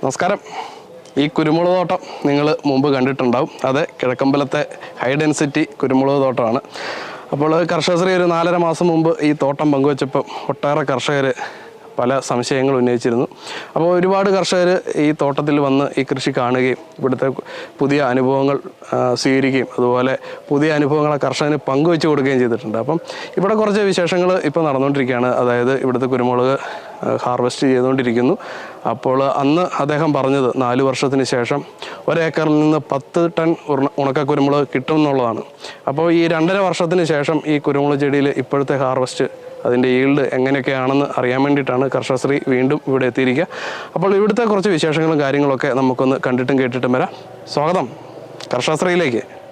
നമസ്കാരം. ഈ കുരുമുളക് തോട്ടം നിങ്ങൾ മുമ്പ് കണ്ടിട്ടുണ്ടാവും. അത് കിഴക്കമ്പലത്തെ ഹൈ ഡെൻസിറ്റി കുരുമുളക് തോട്ടമാണ്. അപ്പോൾ കർഷകശ്രീ ഒരു നാലര മാസം മുമ്പ് ഈ തോട്ടം പങ്കുവച്ചപ്പോൾ ഒട്ടേറെ കർഷകർ പല സംശയങ്ങൾ ഉന്നയിച്ചിരുന്നു. അപ്പോൾ ഒരുപാട് കർഷകർ ഈ തോട്ടത്തിൽ വന്ന് ഈ കൃഷി കാണുകയും ഇവിടുത്തെ പുതിയ അനുഭവങ്ങൾ സ്വീകരിക്കുകയും അതുപോലെ പുതിയ അനുഭവങ്ങളെ കർഷകന് പങ്കുവെച്ച് കൊടുക്കുകയും ചെയ്തിട്ടുണ്ട്. അപ്പം ഇവിടെ കുറച്ച് വിശേഷങ്ങൾ ഇപ്പോൾ നടന്നുകൊണ്ടിരിക്കുകയാണ്. അതായത് ഇവിടുത്തെ കുരുമുളക് ഹാർവെസ്റ്റ് ചെയ്തുകൊണ്ടിരിക്കുന്നു. അപ്പോൾ അന്ന് അദ്ദേഹം പറഞ്ഞത് നാല് വർഷത്തിന് ശേഷം ഒരേക്കറിൽ നിന്ന് പത്ത് ടൺ ഉണ- ഉണക്ക കുരുമുളക് കിട്ടും എന്നുള്ളതാണ്. അപ്പോൾ ഈ രണ്ടര വർഷത്തിന് ശേഷം ഈ കുരുമുളക് ചെടിയിൽ ഇപ്പോഴത്തെ ഹാർവെസ്റ്റ് അതിന്റെ ഈൽഡ് എങ്ങനെയൊക്കെയാണെന്ന് അറിയാൻ വേണ്ടിയിട്ടാണ് കർഷകശ്രീ വീണ്ടും ഇവിടെ എത്തിയിരിക്കുക. അപ്പോൾ ഇവിടുത്തെ കുറച്ച് വിശേഷങ്ങളും കാര്യങ്ങളൊക്കെ നമുക്കൊന്ന് കണ്ടിട്ടും കേട്ടിട്ടും വരാം. സ്വാഗതം കർഷകശ്രീയിലേക്ക്.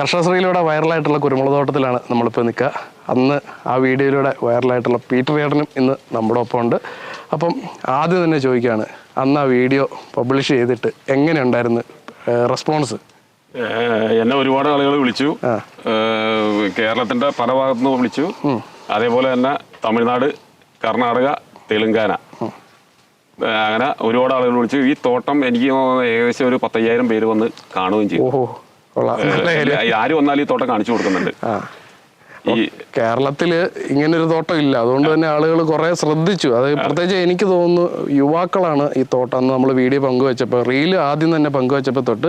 കർഷകശ്രീയിലൂടെ വൈറലായിട്ടുള്ള കുരുമുളക് തോട്ടത്തിലാണ് നമ്മളിപ്പോൾ നിൽക്കുക. അന്ന് ആ വീഡിയോയിലൂടെ വൈറലായിട്ടുള്ള പീറ്റർ ഏട്ടനും ഇന്ന് നമ്മുടെ ഒപ്പം ഉണ്ട് അപ്പം ആദ്യം തന്നെ ചോദിക്കുകയാണ് അന്ന് ആ വീഡിയോ പബ്ലിഷ് ചെയ്തിട്ട് എങ്ങനെയുണ്ടായിരുന്നു റെസ്പോൺസ്? ഏഹ് എന്നെ ഒരുപാട് ആളുകൾ വിളിച്ചു. കേരളത്തിന്റെ പല ഭാഗത്തു നിന്ന് വിളിച്ചു. അതേപോലെ തന്നെ തമിഴ്നാട് കർണാടക തെലുങ്കാന. അങ്ങനെ ഒരുപാട് ആളുകൾ വിളിച്ചു. ഈ തോട്ടം എനിക്ക് ഏകദേശം ഒരു പത്തയ്യായിരം പേര് വന്ന് കാണുകയും ചെയ്തു. ആര് വന്നാലും ഈ തോട്ടം കാണിച്ചു കൊടുക്കുന്നുണ്ട്. ഈ കേരളത്തിൽ ഇങ്ങനൊരു തോട്ടം ഇല്ല. അതുകൊണ്ട് തന്നെ ആളുകൾ കുറെ ശ്രദ്ധിച്ചു. അത് പ്രത്യേകിച്ച് എനിക്ക് തോന്നുന്നു യുവാക്കളാണ് ഈ തോട്ടം നമ്മൾ വീഡിയോ പങ്കുവെച്ചപ്പോൾ റീൽ ആദ്യം തന്നെ പങ്കുവെച്ചപ്പോൾ തൊട്ട്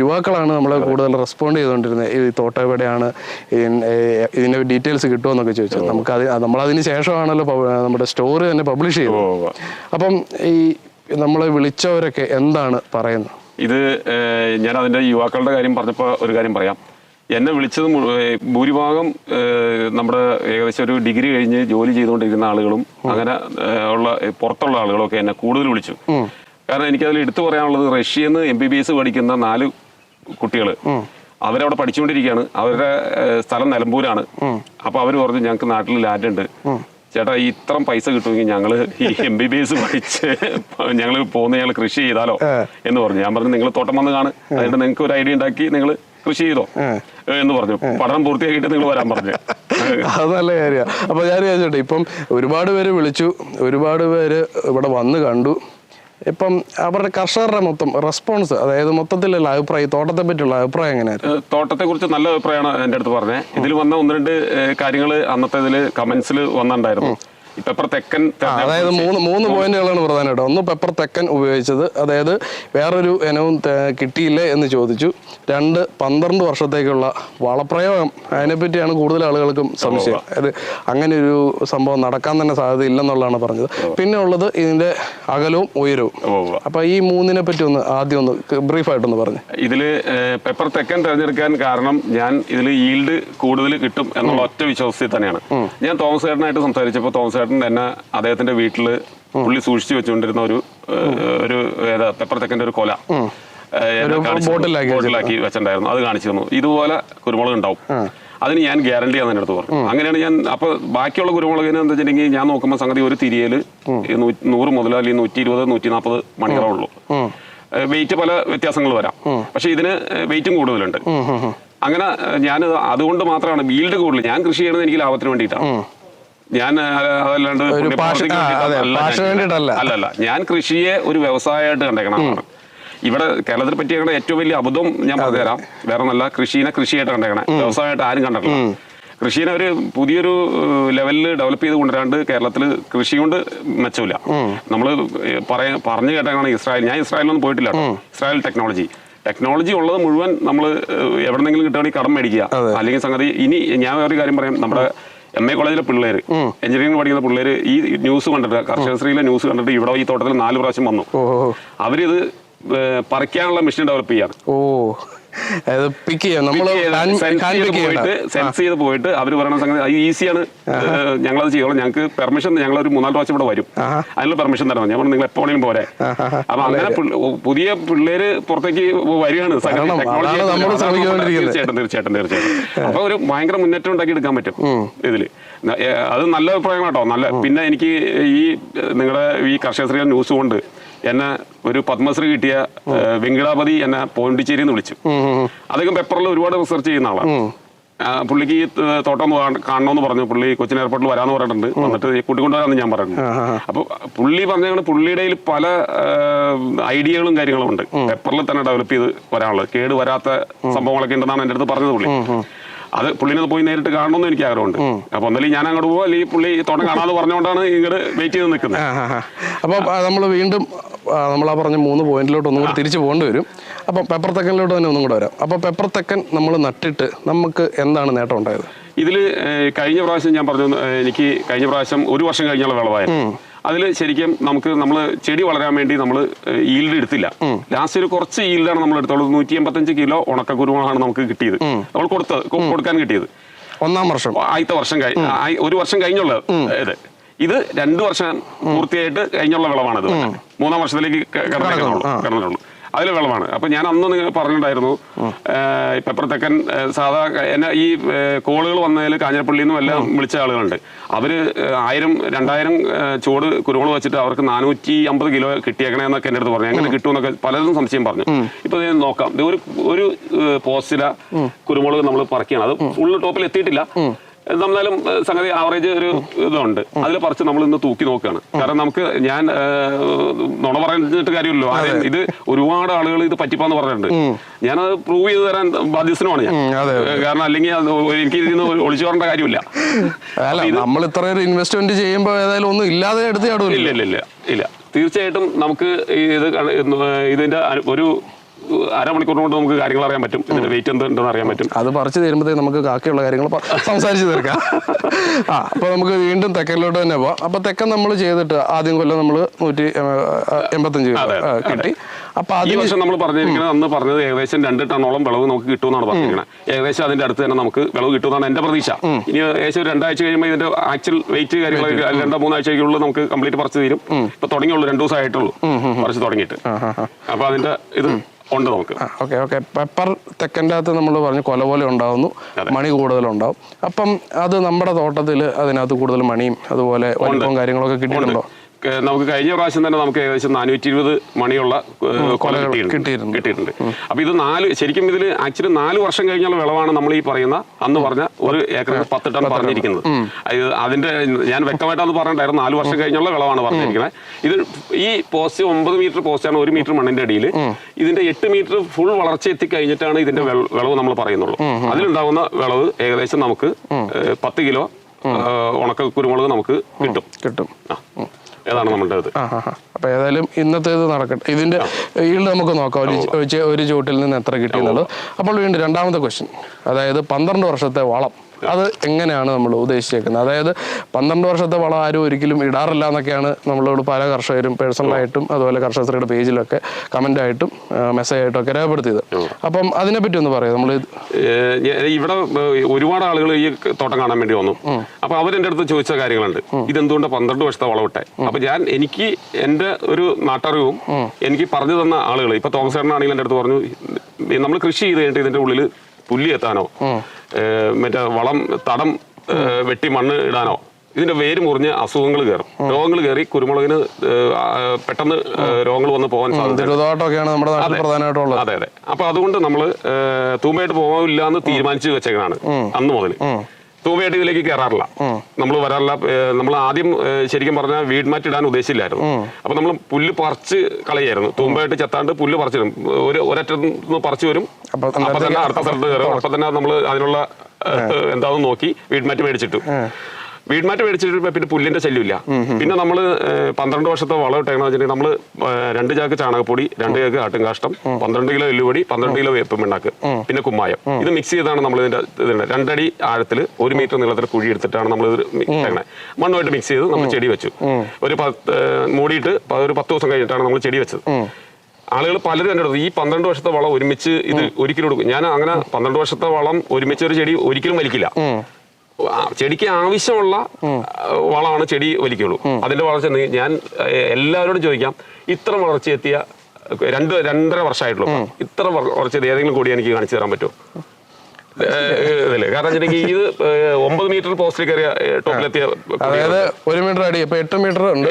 യുവാക്കളാണ് നമ്മളെ കൂടുതൽ റെസ്പോണ്ട് ചെയ്തുകൊണ്ടിരുന്നത് ഈ തോട്ടം എവിടെയാണ്? ഇതിന്റെ ഡീറ്റെയിൽസ് കിട്ടുമെന്നൊക്കെ ചോദിച്ചത് നമുക്ക് അത് നമ്മളതിന് ശേഷമാണല്ലോ നമ്മുടെ സ്റ്റോറി തന്നെ പബ്ലിഷ് ചെയ്തത് അപ്പം ഈ നമ്മളെ വിളിച്ചവരൊക്കെ എന്താണ് പറയുന്നത്? ഇത് ഞാൻ അതിന്റെ യുവാക്കളുടെ കാര്യം പറഞ്ഞപ്പോൾ ഒരു കാര്യം പറയാം. എന്നെ വിളിച്ചത് ഭൂരിഭാഗം നമ്മുടെ ഏകദേശം ഒരു ഡിഗ്രി കഴിഞ്ഞ് ജോലി ചെയ്തുകൊണ്ടിരിക്കുന്ന ആളുകളും അങ്ങനെ ഉള്ള പുറത്തുള്ള പുറത്തുള്ള ആളുകളൊക്കെ എന്നെ കൂടുതൽ വിളിച്ചു. കാരണം എനിക്കതിൽ എടുത്തു പറയാനുള്ളത് റഷ്യയിൽ നിന്ന് എം ബി ബി എസ് പഠിക്കുന്ന നാല് കുട്ടികൾ അവരവിടെ പഠിച്ചുകൊണ്ടിരിക്കുകയാണ്. അവരുടെ സ്ഥലം നിലമ്പൂരാണ്. അപ്പൊ അവർ പറഞ്ഞു ഞങ്ങൾക്ക് നാട്ടിൽ ലാൻഡ് ഉണ്ട് ചേട്ടാ ഈ ഇത്രയും പൈസ കിട്ടുമെങ്കിൽ ഞങ്ങൾ ഈ എം ബി ബി എസ് പഠിച്ച് ഞങ്ങൾ പോകുന്ന ഞങ്ങൾ കൃഷി ചെയ്താലോ എന്ന് പറഞ്ഞു. ഞാൻ പറഞ്ഞു നിങ്ങൾ തോട്ടം വന്ന് കാണ്. അതിന്റെ നിങ്ങൾക്ക് ഒരു ഐഡിയ ഉണ്ടാക്കി നിങ്ങൾ കൃഷി ചെയ്തോ? എന്ന് പറഞ്ഞു. പഠനം പൂർത്തിയാക്കിയിട്ട് നിങ്ങൾ വരാൻ പറഞ്ഞു. അത് നല്ല കാര്യമാണ് അപ്പൊ ഞാൻ ചോദിച്ചോട്ടെ ഇപ്പം ഒരുപാട് പേര് വിളിച്ചു ഒരുപാട് പേര് ഇവിടെ വന്ന് കണ്ടു. ഇപ്പം അവരുടെ കർഷകരുടെ മൊത്തം റെസ്പോൺസ് അതായത് മൊത്തത്തിലുള്ള അഭിപ്രായം തോട്ടത്തെ പറ്റിയുള്ള അഭിപ്രായം എങ്ങനെയായിരുന്നു? തോട്ടത്തെ കുറിച്ച് നല്ല അഭിപ്രായമാണ് എന്റെ അടുത്ത് പറഞ്ഞത്. ഇതിൽ വന്ന ഒന്ന് രണ്ട് കാര്യങ്ങൾ അന്നത്തെ ഇതിൽ കമന്റ്സിൽ വന്നിട്ടുണ്ടായിരുന്നു. പെപ്പർ തെക്കൻ അതായത് മൂന്ന് മൂന്ന് പോയിന്റുകളാണ് പ്രധാനമായിട്ട്. ഒന്ന് പെപ്പർ തെക്കൻ ഉപയോഗിച്ചത്. അതായത് വേറൊരു ഇനവും കിട്ടിയില്ലേ എന്ന് ചോദിച്ചു. രണ്ട് പന്ത്രണ്ട് വർഷത്തേക്കുള്ള വളപ്രയോഗം. അതിനെപ്പറ്റിയാണ് കൂടുതൽ ആളുകൾക്കും സംശയം. അതായത് അങ്ങനെ ഒരു സംഭവം നടക്കാൻ തന്നെ സാധ്യത ഇല്ലെന്നുള്ളതാണ് പറഞ്ഞത് പിന്നെ ഉള്ളത് ഇതിന്റെ അകലവും ഉയരവും. അപ്പൊ ഈ മൂന്നിനെ പറ്റി ഒന്ന് ആദ്യം ഒന്ന് ബ്രീഫായിട്ടൊന്ന് പറഞ്ഞു. ഇതിൽ പെപ്പർ തെക്കൻ തിരഞ്ഞെടുക്കാൻ കാരണം ഞാൻ ഇതിൽ ഈൽഡ് കൂടുതൽ കിട്ടും എന്നുള്ള ഒറ്റ വിശ്വാസത്തിൽ തന്നെയാണ്. ഞാൻ തോമസ് ചേട്ടനായിട്ട് സംസാരിച്ചപ്പോൾ തോമസ് ചേട്ടൻ എന്നെ അദ്ദേഹത്തിന്റെ വീട്ടിൽ പുള്ളി സൂക്ഷിച്ചു വെച്ചുകൊണ്ടിരുന്ന ഒരു ഒരു ഏതാ പെപ്പർ തെക്കന്റെ ഒരു കൊല തന്നു. ബോട്ടിലാക്കി വെച്ചിട്ടുണ്ടായിരുന്നു. അത് കാണിച്ചു തന്നു ഇതുപോലെ കുരുമുളക് ഉണ്ടാവും. അതിന് ഞാൻ ഗ്യാരണ്ടി ആണ് എന്റെ അടുത്ത് പറഞ്ഞു. അങ്ങനെയാണ് ഞാൻ അപ്പൊ ബാക്കിയുള്ള കുരുമുളകിന് എന്താ വെച്ചിട്ടുണ്ടെങ്കിൽ ഞാൻ നോക്കുമ്പോൾ സംഗതി ഒരു തിരിയൽ ഈ നൂറ് മുതൽ അല്ലെങ്കിൽ നൂറ്റി ഇരുപത് നൂറ്റി നാൽപ്പത് മണിക്കൂറേ ഉള്ളൂ വെയിറ്റ് പല വ്യത്യാസങ്ങൾ വരാം. പക്ഷെ ഇതിന് വെയിറ്റും കൂടുതലുണ്ട്. അങ്ങനെ ഞാൻ അതുകൊണ്ട് മാത്രമാണ് ബീൽഡ് കൂടുതൽ. ഞാൻ കൃഷി ചെയ്യുന്നത് എനിക്ക് ലാഭത്തിന് വേണ്ടിയിട്ടാണ്. ഞാൻ അതല്ലാണ്ട്. അല്ലല്ല ഞാൻ കൃഷിയെ ഒരു വ്യവസായമായിട്ട് കണ്ടേക്കണം ഇവിടെ കേരളത്തിൽ പറ്റിയ ഏറ്റവും വലിയ അബദ്ധം ഞാൻ പറഞ്ഞുതരാം. വേറെ നല്ല കൃഷിനെ കൃഷിയായിട്ട് കണ്ടേക്കണം. വ്യവസായമായിട്ട് ആരും കണ്ടിട്ടില്ല. കൃഷിനെ ഒരു പുതിയൊരു ലെവലിൽ ഡെവലപ്പ് ചെയ്ത് കൊണ്ടുവരാണ്ട് കേരളത്തിൽ കൃഷി കൊണ്ട് മെച്ചമില്ല നമ്മൾ പറയ പറഞ്ഞു കേട്ടാണ് ഇസ്രായേൽ. ഞാൻ ഇസ്രായേലൊന്നും പോയിട്ടില്ല. Israel technology. ടെക്നോളജി ഉള്ളത് മുഴുവൻ നമ്മൾ എവിടെന്നെങ്കിലും കിട്ടുകയാണെങ്കിൽ കടം മേടിക്കുക. അല്ലെങ്കിൽ സംഗതി ഇനി ഞാൻ ഒരു കാര്യം പറയാം. നമ്മുടെ എം എ കോളേജിലെ പിള്ളേര് എഞ്ചിനീയറിംഗ് പഠിക്കുന്ന പിള്ളേര് ഈ ന്യൂസ് കണ്ടിട്ട് കർഷകശ്രീയിലെ ന്യൂസ് കണ്ടിട്ട് ഇവിടെ ഈ തോട്ടത്തിൽ നാല് പ്രാവശ്യം വന്നു. അവരിത് പറിക്കാനുള്ള മെഷീൻ ഡെവലപ്പ് ചെയ്യാണ്. ഓ. പിക്ക് ചെയ്യാം നമ്മൾ സെൻസ് ചെയ്ത് പോയിട്ട് അവർ പറയുന്ന സംഗതി അത് ഈസിയാണ് ഞങ്ങളത് ചെയ്യോളാം ഞങ്ങൾക്ക് പെർമിഷൻ ഞങ്ങൾ ഒരു മൂന്നാൽ പ്രാവശ്യം ഇവിടെ വരും. അതിനുള്ള പെർമിഷൻ തരണം. ഞാൻ നിങ്ങൾ എപ്പോഴെങ്കിലും പോരെ. അപ്പൊ അങ്ങനെ പുതിയ പിള്ളേര് പുറത്തേക്ക് വരികയാണ്. തീർച്ചയായിട്ടും തീർച്ചയായിട്ടും തീർച്ചയായിട്ടും. അപ്പൊ ഒരു ഭയങ്കര മുന്നേറ്റം ഉണ്ടാക്കി എടുക്കാൻ പറ്റും ഇതിൽ. അത് നല്ല അഭിപ്രായം കേട്ടോ. നല്ല പിന്നെ എനിക്ക് ഈ നിങ്ങളുടെ ഈ കർഷകശ്രീ ന്യൂസ് കൊണ്ട് എന്നെ ഒരു പത്മശ്രീ കിട്ടിയ വെങ്കിടാപതി എന്നെ പോണ്ടിച്ചേരി എന്ന് വിളിച്ചു അദ്ദേഹം പേപ്പറിൽ ഒരുപാട് റിസർച്ച് ചെയ്യുന്ന ആളാണ് പുള്ളിക്ക് ഈ തോട്ടം കാണണമെന്ന് പറഞ്ഞു. പുള്ളി കൊച്ചിൻ എയർപോർട്ടിൽ വരാന്ന് പറഞ്ഞിട്ടുണ്ട്. വന്നിട്ട് കൂട്ടിക്കൊണ്ടുവരാമെന്ന് ഞാൻ പറഞ്ഞു. അപ്പൊ പുള്ളി പറഞ്ഞ പുള്ളിയുടെ പല ഐഡിയകളും കാര്യങ്ങളും ഉണ്ട് പേപ്പറിൽ തന്നെ ഡെവലപ്പ് ചെയ്ത് വരാനുള്ളത്. കേട് വരാത്ത സംഭവങ്ങളൊക്കെ ഉണ്ടെന്നാണ് എന്റെ അടുത്ത് പറഞ്ഞത് പുള്ളി. അത് പുള്ളിനെ പോയി നേരിട്ട് കാണണമെന്ന് എനിക്ക് ആഗ്രഹമുണ്ട്. അപ്പൊ ഒന്നല്ലെങ്കിൽ ഞാൻ അങ്ങോട്ട് പോകും അല്ലെങ്കിൽ പുള്ളി തോട്ടം കാണാതെ പറഞ്ഞുകൊണ്ടാണ് ഇങ്ങോട്ട് വെയിറ്റ് ചെയ്ത് നിൽക്കുന്നത് അപ്പോൾ നമ്മൾ വീണ്ടും നമ്മളാ ആ പറഞ്ഞ മൂന്ന് പോയിന്റിലോട്ട് ഒന്നും കൂടി തിരിച്ചു പോകേണ്ടി വരും. അപ്പം പെപ്പർ തെക്കനിലോട്ട് തന്നെ ഒന്നും കൂടെ വരാം. അപ്പോൾ പെപ്പർ തെക്കൻ നമ്മൾ നട്ടിട്ട് നമുക്ക് എന്താണ് നേട്ടം ഉണ്ടായത്? ഇതിൽ കഴിഞ്ഞ പ്രാവശ്യം ഞാൻ പറഞ്ഞു എനിക്ക് കഴിഞ്ഞ പ്രാവശ്യം ഒരു വർഷം കഴിഞ്ഞുള്ള വിളവായിരുന്നു. അതിൽ ശരിക്കും നമുക്ക് നമ്മൾ ചെടി വളരാൻ വേണ്ടി നമ്മൾ ഈൽഡ് എടുത്തില്ല. ലാസ്റ്റ് ഒരു കുറച്ച് ഈൽഡാണ് നമ്മൾ എടുത്തോളൂ. നൂറ്റി എൺപത്തഞ്ച് കിലോ ഉണക്ക കുരുമുളകാണ് നമുക്ക് കിട്ടിയത്. നമ്മൾ കൊടുത്തത് കൊടുക്കാൻ കിട്ടിയത്. ഒന്നാം വർഷം. ആദ്യത്തെ വർഷം ഒരു വർഷം കഴിഞ്ഞുള്ളത് ഇത്. ഇത് രണ്ടു വർഷം പൂർത്തിയായിട്ട് കഴിഞ്ഞുള്ള വിളവാണിത് മൂന്നാം വർഷത്തിലേക്ക് ക- കടന്നിട്ടുള്ളൂ കടന്നിട്ടുള്ളൂ അതിൽ വെള്ളമാണ്. അപ്പൊ ഞാൻ അന്ന് നിങ്ങൾ പറഞ്ഞിട്ടുണ്ടായിരുന്നു പെപ്പർ തെക്കൻ സാധാ എന്നെ ഈ കോളുകൾ വന്നതിൽ കാഞ്ഞിരപ്പള്ളിയിൽ നിന്നും എല്ലാം വിളിച്ച ആളുകളുണ്ട്. അവർ ആയിരം രണ്ടായിരം ചൂട് കുരുമുളക് വെച്ചിട്ട് അവർക്ക് നാനൂറ്റി അമ്പത് കിലോ കിട്ടിയേക്കണേ എന്നൊക്കെ എന്റെ അടുത്ത് പറഞ്ഞു. എങ്ങനെ കിട്ടുമെന്നൊക്കെ പലരും സംശയം പറഞ്ഞു. ഇപ്പൊ നോക്കാം. ഇത് ഒരു ഒരു പോസ്റ്റില കുരുമുളക് നമ്മൾ പറക്കുകയാണ് അത് ഫുള്ള് ടോപ്പിൽ എത്തിയിട്ടില്ല എന്നാലും സംഗതി ആവറേജ് ഒരു ഇതുണ്ട്. അതിൽ പറിച്ച് നമ്മൾ ഇന്ന് തൂക്കി നോക്കുകയാണ് കാരണം നമുക്ക് ഞാൻ നുണ പറഞ്ഞിട്ട് കാര്യമല്ലോ ആരെയും ഇത് ഒരുപാട് ആളുകൾ ഇത് പറ്റിപ്പാന്ന് പറഞ്ഞിട്ടുണ്ട്. ഞാനത് പ്രൂവ് ചെയ്ത് തരാൻ ബാധ്യസ്ഥനുമാണ് ഞാൻ. കാരണം അല്ലെങ്കിൽ എനിക്ക് എനിക്ക് ഇതിന് ഒളിച്ചു പറഞ്ഞ കാര്യമില്ല. അല്ല നമ്മൾ ഇത്ര ഒരു ഇൻവെസ്റ്റ്മെന്റ് ചെയ്യുമ്പോൾ ഏതായാലും ഒന്നും ഇല്ലാതെ എടുത്ത് ഇല്ല ഇല്ല ഇല്ല ഇല്ല. തീർച്ചയായിട്ടും നമുക്ക് ഇത് ഇതിന്റെ ഒരു അരമണിക്കൂർ കൊണ്ട് നമുക്ക് കാര്യങ്ങൾ അറിയാൻ പറ്റും. ഇതിന്റെ വെയിറ്റ് എന്തുണ്ടെന്ന് അറിയാൻ പറ്റും. അത് പറിച്ചു തരുമ്പോഴത്തേക്ക് നമുക്ക് ബാക്കിയുള്ള കാര്യങ്ങൾ സംസാരിച്ചു തീർക്കാം. ആ അപ്പോൾ നമുക്ക് വീണ്ടും തെക്കനിലോട്ട് തന്നെ പോവാം. അപ്പോൾ തെക്കൻ നമ്മൾ ചെയ്തിട്ട് ആദ്യം കൊല്ലം നമ്മൾ നൂറ്റി എൺപത്തഞ്ച് കിട്ടി. അപ്പോൾ ഈ അതിന് വർഷം നമ്മൾ പറഞ്ഞിരിക്കുന്നത് അന്ന് പറഞ്ഞത് ഏകദേശം രണ്ട് ടണ്ണോളം വിളവ് നമുക്ക് കിട്ടുമെന്നാണ് പറഞ്ഞിരിക്കുന്നത്. ഏകദേശം അതിന്റെ അടുത്ത് തന്നെ നമുക്ക് വിളവ് കിട്ടുമെന്നാണ് എന്റെ പ്രതീക്ഷ. ഇനി ഏകദേശം ഒരു രണ്ടാഴ്ച കഴിയുമ്പോൾ ഇതിന്റെ ആക്ച്വൽ വെയിറ്റ് കാര്യങ്ങളൊക്കെ രണ്ടോ മൂന്നാഴ്ചയ്ക്കുള്ളിൽ നമുക്ക് കംപ്ലീറ്റ് പറിച്ചു തീരും. ഇപ്പൊ തുടങ്ങിയുള്ളൂ രണ്ടു ദിവസം ആയിട്ടുള്ളൂ പറിച്ച് തുടങ്ങിയിട്ട്. അപ്പൊ അതിന്റെ ഇത് ഉണ്ട് നമുക്ക്. Okay okay. പെപ്പർ തെക്കന്റെ അകത്ത് നമ്മൾ പറഞ്ഞു കൊല പോലെ ഉണ്ടാവുന്നു. മണി കൂടുതലുണ്ടാവും അപ്പം അത് നമ്മുടെ തോട്ടത്തിൽ അതിനകത്ത് കൂടുതൽ മണിയും അതുപോലെ വലിപ്പവും കാര്യങ്ങളൊക്കെ കിട്ടിയിട്ടുണ്ടോ? നമുക്ക് കഴിഞ്ഞ പ്രാവശ്യം തന്നെ നമുക്ക് ഏകദേശം നാനൂറ്റി ഇരുപത് മണിയുള്ള കൊല കിട്ടിയിട്ടുണ്ട്. കിട്ടിയിട്ടുണ്ട്. അപ്പോൾ അപ്പൊ ഇത് നാല് ശരിക്കും ഇതിൽ ആക്ച്വലി നാല് വർഷം കഴിഞ്ഞുള്ള വിളവാണ് നമ്മൾ ഈ പറയുന്ന അന്ന് പറഞ്ഞ ഒരു ഏക്കറിന് പത്ത് ടൺ പറഞ്ഞിരിക്കുന്നത്. അത് അതിന്റെ ഞാൻ വ്യക്തമായിട്ട് അത് പറഞ്ഞിട്ടായിരുന്നു നാല് വർഷം കഴിഞ്ഞുള്ള വിളവാണ് പറഞ്ഞിരിക്കുന്നത്. ഇത് ഈ പോസ്റ്റ് ഒമ്പത് മീറ്റർ പോസ്റ്റാണ് ഒരു മീറ്റർ മണ്ണിന്റെ അടിയിൽ ഇതിന്റെ എട്ട് മീറ്റർ ഫുൾ വളർച്ച എത്തിക്കഴിഞ്ഞിട്ടാണ് ഇതിന്റെ വിളവ് നമ്മൾ പറയുന്നുള്ളൂ. അതിലുണ്ടാവുന്ന വിളവ് ഏകദേശം നമുക്ക് പത്ത് കിലോ ഉണക്ക കുരുമുളക് നമുക്ക് കിട്ടും. കിട്ടും. ആ. ഏതാണ് നമ്മുടെ ഇത്? ആ ഏതായാലും ഇന്നത്തെ ഇത് ഏതായാലും ഇന്നത്തേത് നടക്കട്ടെ. ഇതിന്റെ ഈൽഡ് നമുക്ക് നോക്കാം. ഒരു ഒരു ഒരു ചൂട്ടിൽ നിന്ന് എത്ര കിട്ടിയെന്നുള്ളത്. അപ്പോൾ വീണ്ടും രണ്ടാമത്തെ ക്വസ്റ്റ്യൻ അതായത് പന്ത്രണ്ട് വർഷത്തെ വളം. അത് എങ്ങനെയാണ് നമ്മൾ ഉദ്ദേശിച്ചേക്കുന്നത്? അതായത് പന്ത്രണ്ട് വർഷത്തെ വളം ആരും ഒരിക്കലും ഇടാറില്ല എന്നൊക്കെയാണ് നമ്മളോട് പല കർഷകരും പേഴ്സണലായിട്ടും അതുപോലെ കർഷകശ്രീയുടെ പേജിലൊക്കെ കമന്റായിട്ടും മെസ്സേജ് ആയിട്ടും ഒക്കെ രേഖപ്പെടുത്തിയത്. അപ്പം അതിനെപ്പറ്റി ഒന്ന് പറയാം നമ്മൾ ഇവിടെ ഒരുപാട് ആളുകൾ ഈ തോട്ടം കാണാൻ വേണ്ടി വന്നു. അപ്പൊ അവരെന്റെ അടുത്ത് ചോദിച്ച കാര്യങ്ങളുണ്ട്. ഇതെന്തുകൊണ്ട് പന്ത്രണ്ട് വർഷത്തെ വളവിട്ടെ അപ്പൊ ഞാൻ എനിക്ക് എന്റെ ഒരു നാട്ടറിവും എനിക്ക് പറഞ്ഞു തന്ന ആളുകൾ ഇപ്പൊ തോമസ് ചേട്ടനാണെങ്കിൽ എന്റെ അടുത്ത് പറഞ്ഞു നമ്മൾ കൃഷി ചെയ്ത് കഴിഞ്ഞിട്ട് ഇതിന്റെ ഉള്ളിൽ പുല്ലി എത്താനോ ഏഹ് മറ്റേ വളം തടം വെട്ടി മണ്ണ് ഇടാനോ ഇതിന്റെ വേര് മുറിഞ്ഞ് അസുഖങ്ങൾ കയറും. രോഗങ്ങൾ കയറി കുരുമുളകിന് പെട്ടെന്ന് രോഗങ്ങൾ വന്ന് പോകാൻ സാധ്യത തിരുതോട്ടമൊക്കെയാണ് നമ്മുടെ നാട്ടിൽ പ്രധാനമായിട്ടുള്ളത്. അതെ അതെ. അപ്പൊ അതുകൊണ്ട് നമ്മൾ തൂമ്പയായിട്ട് പോകില്ല എന്ന് തീരുമാനിച്ചു വെച്ചേക്കാണ് അന്ന് മുതൽ തൂമ്പയായിട്ട് ഇതിലേക്ക് കയറാറില്ല നമ്മൾ വരാറില്ല. നമ്മൾ ആദ്യം ശരിക്കും പറഞ്ഞാൽ വീട് മാറ്റിടാൻ ഉദ്ദേശിച്ചില്ലായിരുന്നു. അപ്പൊ നമ്മൾ പുല്ല് പറിച്ച് കളയായിരുന്നു. തൂമ്പയായിട്ട് ചെത്താണ്ട് പുല്ല് പറിച്ചിടും. ഒരു ഒരറ്റത്ത് നിന്ന് പറിച്ചു വരും. അപ്പൊ തന്നെ അടുത്ത സ്ഥലത്ത് കയറും അപ്പൊ തന്നെ നമ്മൾ അതിനുള്ള എന്താന്ന് എന്താണെന്ന് നോക്കി വീട് മാറ്റി മേടിച്ചിട്ടു. വീട് മാറ്റി മേടിച്ചിട്ട് പിന്നെ പുല്ലിന്റെ ശല്യമില്ല. പിന്നെ നമ്മൾ പന്ത്രണ്ട് വർഷത്തെ വളം ഇട്ടേക്കണെന്ന് വെച്ചിട്ടുണ്ടെങ്കിൽ നമ്മൾ രണ്ട് ചാക്ക് ചാണകപ്പൊടി രണ്ട് ചാക്ക് ആട്ടുംകാഷ്ടം പന്ത്രണ്ട് കിലോ എല്ലുപൊടി പന്ത്രണ്ട് കിലോ വേപ്പ് മിണ്ണാക്ക് പിന്നെ കുമ്മായം. ഇത് മിക്സ് ചെയ്താണ് നമ്മൾ ഇതിന്റെ ഇതിന്റെ രണ്ടടി ആഴത്തിൽ ഒരു മീറ്റർ നീളത്തിൽ കുഴി എടുത്തിട്ടാണ് നമ്മൾ ഇത് ഇട്ടേക്കണേ. മണ്ണുമായിട്ട് മിക്സ് ചെയ്ത് നമ്മൾ ചെടി വെച്ചു. ഒരു പത്ത് മൂടിയിട്ട് ഒരു പത്ത് ദിവസം കഴിഞ്ഞിട്ടാണ് നമ്മൾ ചെടി വെച്ചത്. ആളുകൾ പലരും എന്റെ അടുത്ത് ഈ പന്ത്രണ്ട് വർഷത്തെ വളം ഒരുമിച്ച് ഇത് ഒരിക്കലും കൊടുക്കും ഞാൻ അങ്ങനെ പന്ത്രണ്ട് വർഷത്തെ വളം ഒരുമിച്ച് ഒരു ചെടി ഒരിക്കലും വലിക്കില്ല. ചെടിക്ക് ആവശ്യമുള്ള വളമാണ് ചെടി വലിക്കുള്ളൂ. അതിന്റെ വളർച്ച ഞാൻ എല്ലാവരോടും ചോദിക്കാം. ഇത്ര വളർച്ച എത്തിയ രണ്ട് രണ്ടര വർഷമായിട്ടുള്ളൂ. ഇത്ര വളർച്ച ഏതെങ്കിലും കൂടി എനിക്ക് കാണിച്ചു തരാൻ പറ്റുമോ? കാരണം വെച്ചിട്ടുണ്ടെങ്കിൽ ഇത് ഒമ്പത് മീറ്റർ പോസ്റ്റിൽ കയറിയ ടോപ്പിലെത്തിയ അതായത് ഒരു മീറ്റർ അടി ഇപ്പൊ എട്ട് മീറ്റർ ഉണ്ട്.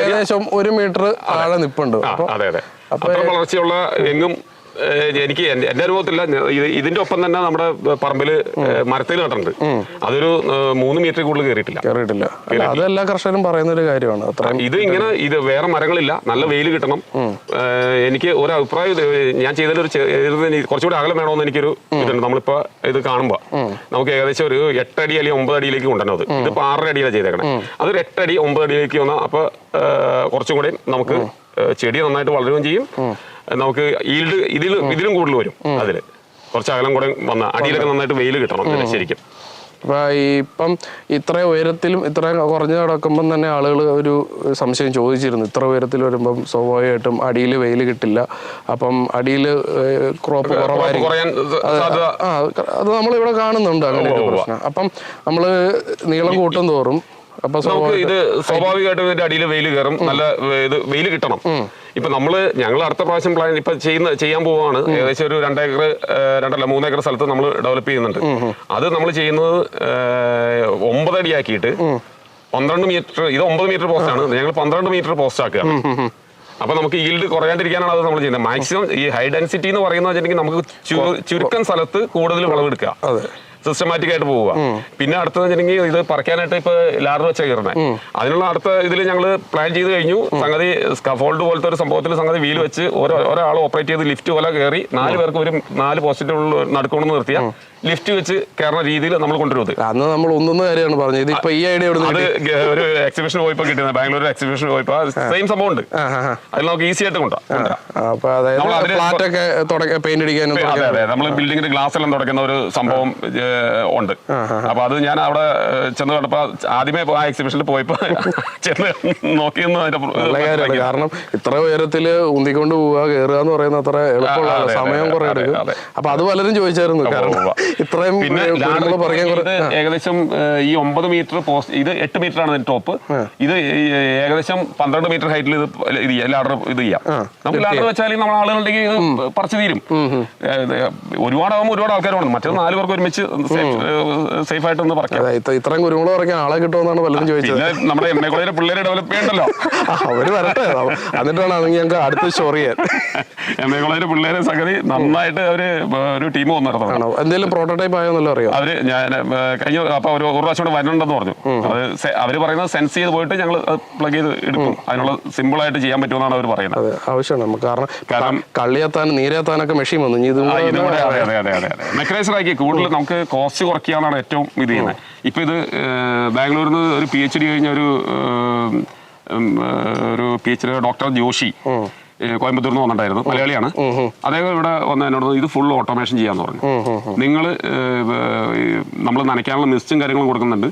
ഏകദേശം ഒരു മീറ്റർ താഴെ നിപ്പുണ്ട്. അതെ അതെ. അത്ര വളർച്ചയുള്ള എങ്ങും എനിക്ക് എന്റെ അനുഭവത്തില്ല ഇതിന്റെ ഒപ്പം തന്നെ നമ്മുടെ പറമ്പിൽ മരത്തിൽ നട്ടിട്ടുണ്ട്. അതൊരു മൂന്ന് മീറ്റർ കൂടുതൽ കയറിയിട്ടില്ല. കയറിയിട്ടില്ല. അത് എല്ലാ കർഷകരും പറയുന്ന ഒരു കാര്യമാണ് ഇത് ഇങ്ങനെ ഇത് വേറെ മരങ്ങളില്ല. നല്ല വെയിൽ കിട്ടണം. എനിക്ക് ഒരു അഭിപ്രായം ഞാൻ ചെയ്തൊരു കുറച്ചുകൂടി അകലം വേണമെന്ന് എനിക്കൊരു ഇതുണ്ട്. നമ്മളിപ്പോ ഇത് കാണുമ്പോ. നമുക്ക് ഏകദേശം ഒരു എട്ടടി അല്ലെങ്കിൽ ഒമ്പത് അടിയിലേക്ക് കൊണ്ടുവരണം അത്. ഇതിപ്പോ ആറര അടിയിലാണ് ചെയ്തേക്കണേ. അതൊരു എട്ടടി ഒമ്പത് അടിയിലേക്ക് വന്നാൽ അപ്പൊ കുറച്ചും കൂടി നമുക്ക് ചെടി നന്നായിട്ട് വളരുകയും ചെയ്യും. നമുക്ക് ഈൽഡ് ഇതിൽ ഇതിലും കൂടുതൽ വരും അതിൽ കുറച്ച് അകലം കൂടെ വന്ന അടിയിലൊക്കെ നന്നായിട്ട് വെയിൽ കിട്ടണം ശരിക്കും. ഇപ്പം ഇത്ര ഉയരത്തിലും ഇത്ര കുറഞ്ഞു കിടക്കുമ്പം തന്നെ ആളുകൾ ഒരു സംശയം ചോദിച്ചിരുന്നു. ഇത്ര ഉയരത്തിൽ വരുമ്പം സ്വാഭാവികമായിട്ടും അടിയിൽ വെയിൽ കിട്ടില്ല. അപ്പം അടിയിൽ ക്രോപ്പ് കുറവായിരിക്കും. അത് നമ്മളിവിടെ കാണുന്നുണ്ട് അങ്ങനെ ഒരു. പ്രശ്നം. അപ്പം നമ്മൾ നീളം കൂട്ടും തോറും അപ്പൊ നമുക്ക് ഇത് സ്വാഭാവികമായിട്ടും ഇതിന്റെ അടിയിൽ വെയിൽ കയറും. നല്ല ഇത് വെയിൽ കിട്ടണം. ഇപ്പൊ നമ്മൾ ഞങ്ങൾ അടുത്ത പ്രാവശ്യം പ്ലാൻ ഇപ്പൊ ചെയ്യുന്ന ചെയ്യാൻ പോവാണ്. ഏകദേശം ഒരു രണ്ടേക്കർ രണ്ടല്ല മൂന്നേക്കർ സ്ഥലത്ത് നമ്മൾ ഡെവലപ്പ് ചെയ്യുന്നുണ്ട്. അത് നമ്മൾ ചെയ്യുന്നത് ഒമ്പതടി ആക്കിയിട്ട് അടിയാക്കിയിട്ട് പന്ത്രണ്ട് മീറ്റർ ഇത് ഒമ്പത് മീറ്റർ പോസ്റ്റ് ആണ്. ഞങ്ങൾ പന്ത്രണ്ട് മീറ്റർ പോസ്റ്റ് ആക്കുകയാണ്. അപ്പൊ നമുക്ക് ഈൽഡ് കുറയാണ്ടിരിക്കാനാണ് അത് നമ്മൾ ചെയ്യുന്നത്. മാക്സിമം ഈ ഹൈ ഡെൻസിറ്റി എന്ന് പറയുന്നത് വെച്ചിട്ടുണ്ടെങ്കിൽ നമുക്ക് ചുരുക്കം സ്ഥലത്ത് കൂടുതൽ വിളവെടുക്കുക. സിസ്റ്റമാറ്റിക് ആയിട്ട് പോവുക പിന്നെ അടുത്തത് വെച്ചിട്ടുണ്ടെങ്കിൽ ഇത് പറിക്കാനായിട്ട് ഇപ്പൊ ലാർഡ് വെച്ച കയറുന്നത് അതിനുള്ള അടുത്ത ഇതിൽ ഞങ്ങൾ പ്ലാൻ ചെയ്ത് കഴിഞ്ഞു. സംഗതി സ്കഫോൾഡ് പോലത്തെ ഒരു സംഭവത്തിൽ സംഗതി വീൽ വെച്ച് ഓരോ ഒരാൾ ഓപ്പറേറ്റ് ചെയ്ത് ലിഫ്റ്റ് പോലെ കയറി നാല് പേർക്ക് ഒരു നാല് പോസ്റ്റിന്റെ ഉള്ളിൽ നടുക്കൊണ്ടെന്ന് നിർത്തിയ ലിഫ്റ്റ് വെച്ച് കയറുന്ന രീതിയിൽ നമ്മൾ കൊണ്ടുവരും ഇത്. അന്ന് നമ്മൾ ഒന്നുന്ന കാര്യമാണ് പറഞ്ഞത്. ഇപ്പൊ ഈ ഐഡിയ അത് ഒരു എക്സിബിഷൻ പോയപ്പോ കിട്ടിയത്. ബാംഗ്ലൂർ എക്സിബിഷൻ പോയപ്പോ. സെയിം സംഭവം ഉണ്ട്. അതിൽ നമുക്ക് ഈസി ആയിട്ട് കൊണ്ടുപോകാം ബിൽഡിംഗിന്റെ പെയിന്റ് അടിക്കാനും അതെ അതെ. നമ്മൾ ബിൽഡിങ്ങിന്റെ ഗ്ലാസ് എല്ലാം തുടക്കുന്ന ഒരു സംഭവം ഉണ്ട്. അപ്പൊ അത് ഞാൻ അവിടെ ചെന്ന് കണ്ടപ്പോ ആദ്യമേ ആ എക്സിബിഷനിൽ പോയപ്പോ ചെന്ന് നോക്കിയെന്ന് കാരണം ഇത്ര ഉയരത്തിൽ ഉന്തിക്കൊണ്ട് പോവുക കയറുക എന്ന് പറയുന്ന അത്ര എളുപ്പമുള്ള സമയം കുറെ എടുക്കും. അപ്പൊ അത് പലരും ചോദിച്ചായിരുന്നു. കാരണം. ഇത്രയും പിന്നെ ഏകദേശം ഈ ഒമ്പത് മീറ്റർ പോസ്റ്റ് ഇത് എട്ട് മീറ്റർ ആണ് ടോപ്പ്. ഇത് ഏകദേശം പന്ത്രണ്ട് മീറ്റർ ഹൈറ്റിൽ ഇത് ഇത് ലാഡർ ഇത് ചെയ്യാം. നമുക്ക് ലാഡർ വെച്ചാൽ നമ്മൾ ആളുകളുണ്ടെങ്കിൽ ഇത് പറിച്ചു തീരും. ഒരുപാടാകുമ്പോൾ ഒരുപാട് ആൾക്കാർ വേണം മറ്റേ നാല് പേർക്ക് ഒരുമിച്ച് സേഫ് ആയിട്ടൊന്ന് പറയാം ഇത്രയും കുരുമുളക് പറിക്കാൻ ആളെ കിട്ടുമെന്നാണ് പലരും ചോദിച്ചത്. നമ്മുടെ എം എ കോളേജിലെ പിള്ളേരെ ഡെവലപ്പ് ചെയ്യണ്ടല്ലോ. അവർ വരട്ടെ. എന്നിട്ട് വേണം അതെങ്കിൽ ഞങ്ങൾക്ക് അടുത്ത സ്റ്റോറി ചെയ്യാൻ. എം എ കോളേജിലെ പിള്ളേരെ സംഗതി നന്നായിട്ട് അവർ ഒരു ടീം വന്നിരുന്നു എന്തെങ്കിലും പ്രോട്ടോടൈപ്പ് ആയോന്നല്ലോ അറിയാം? അവർ ഞാൻ കഴിഞ്ഞ അപ്പൊ ഒരു ഒരു പ്രാവശ്യം കൂടെ വരണ്ടെന്ന് പറഞ്ഞു. അത് അവർ പറയുന്നത് സെൻസ് ചെയ്ത് പോയിട്ട് ഞങ്ങൾ പ്ലഗ് ചെയ്ത് എടുക്കും. അതിനുള്ള സിമ്പിൾ ആയിട്ട് ചെയ്യാൻ പറ്റുമെന്നാണ് അവർ പറയുന്നത്. അതെ ആവശ്യമാണ് നമുക്ക്. കാരണം കാരണം- കള്ളിയെത്താൻ നീരെത്താനൊക്കെ മെഷീൻ വന്നു. ഇനി ഇതും കൂടെ അതെ അതെ അതെ അതെ. മെക്കനൈസർ ആക്കി കൂടുതൽ നമുക്ക് കോസ്റ്റ് കുറയ്ക്കാന്നാണ് ഏറ്റവും ഇത് ചെയ്യുന്നത്. ഇപ്പൊ ഇത് ബാംഗ്ലൂരിൽ നിന്ന് ഒരു പി എച്ച് ഡി കഴിഞ്ഞ ഒരു ഒരു P H D doctor Joshi ഏ, കോയമ്പത്തൂരിൽ നിന്ന് വന്നിട്ടായിരുന്നു മലയാളിയാണ്. അദ്ദേഹം ഇവിടെ വന്ന് എന്നോട് ഇത് ഫുൾ ഓട്ടോമേഷൻ ചെയ്യാന്ന് പറഞ്ഞു. നിങ്ങൾ നമ്മൾ നനയ്ക്കാനുള്ള മിസ്റ്റും കാര്യങ്ങളും കൊടുക്കുന്നുണ്ട്.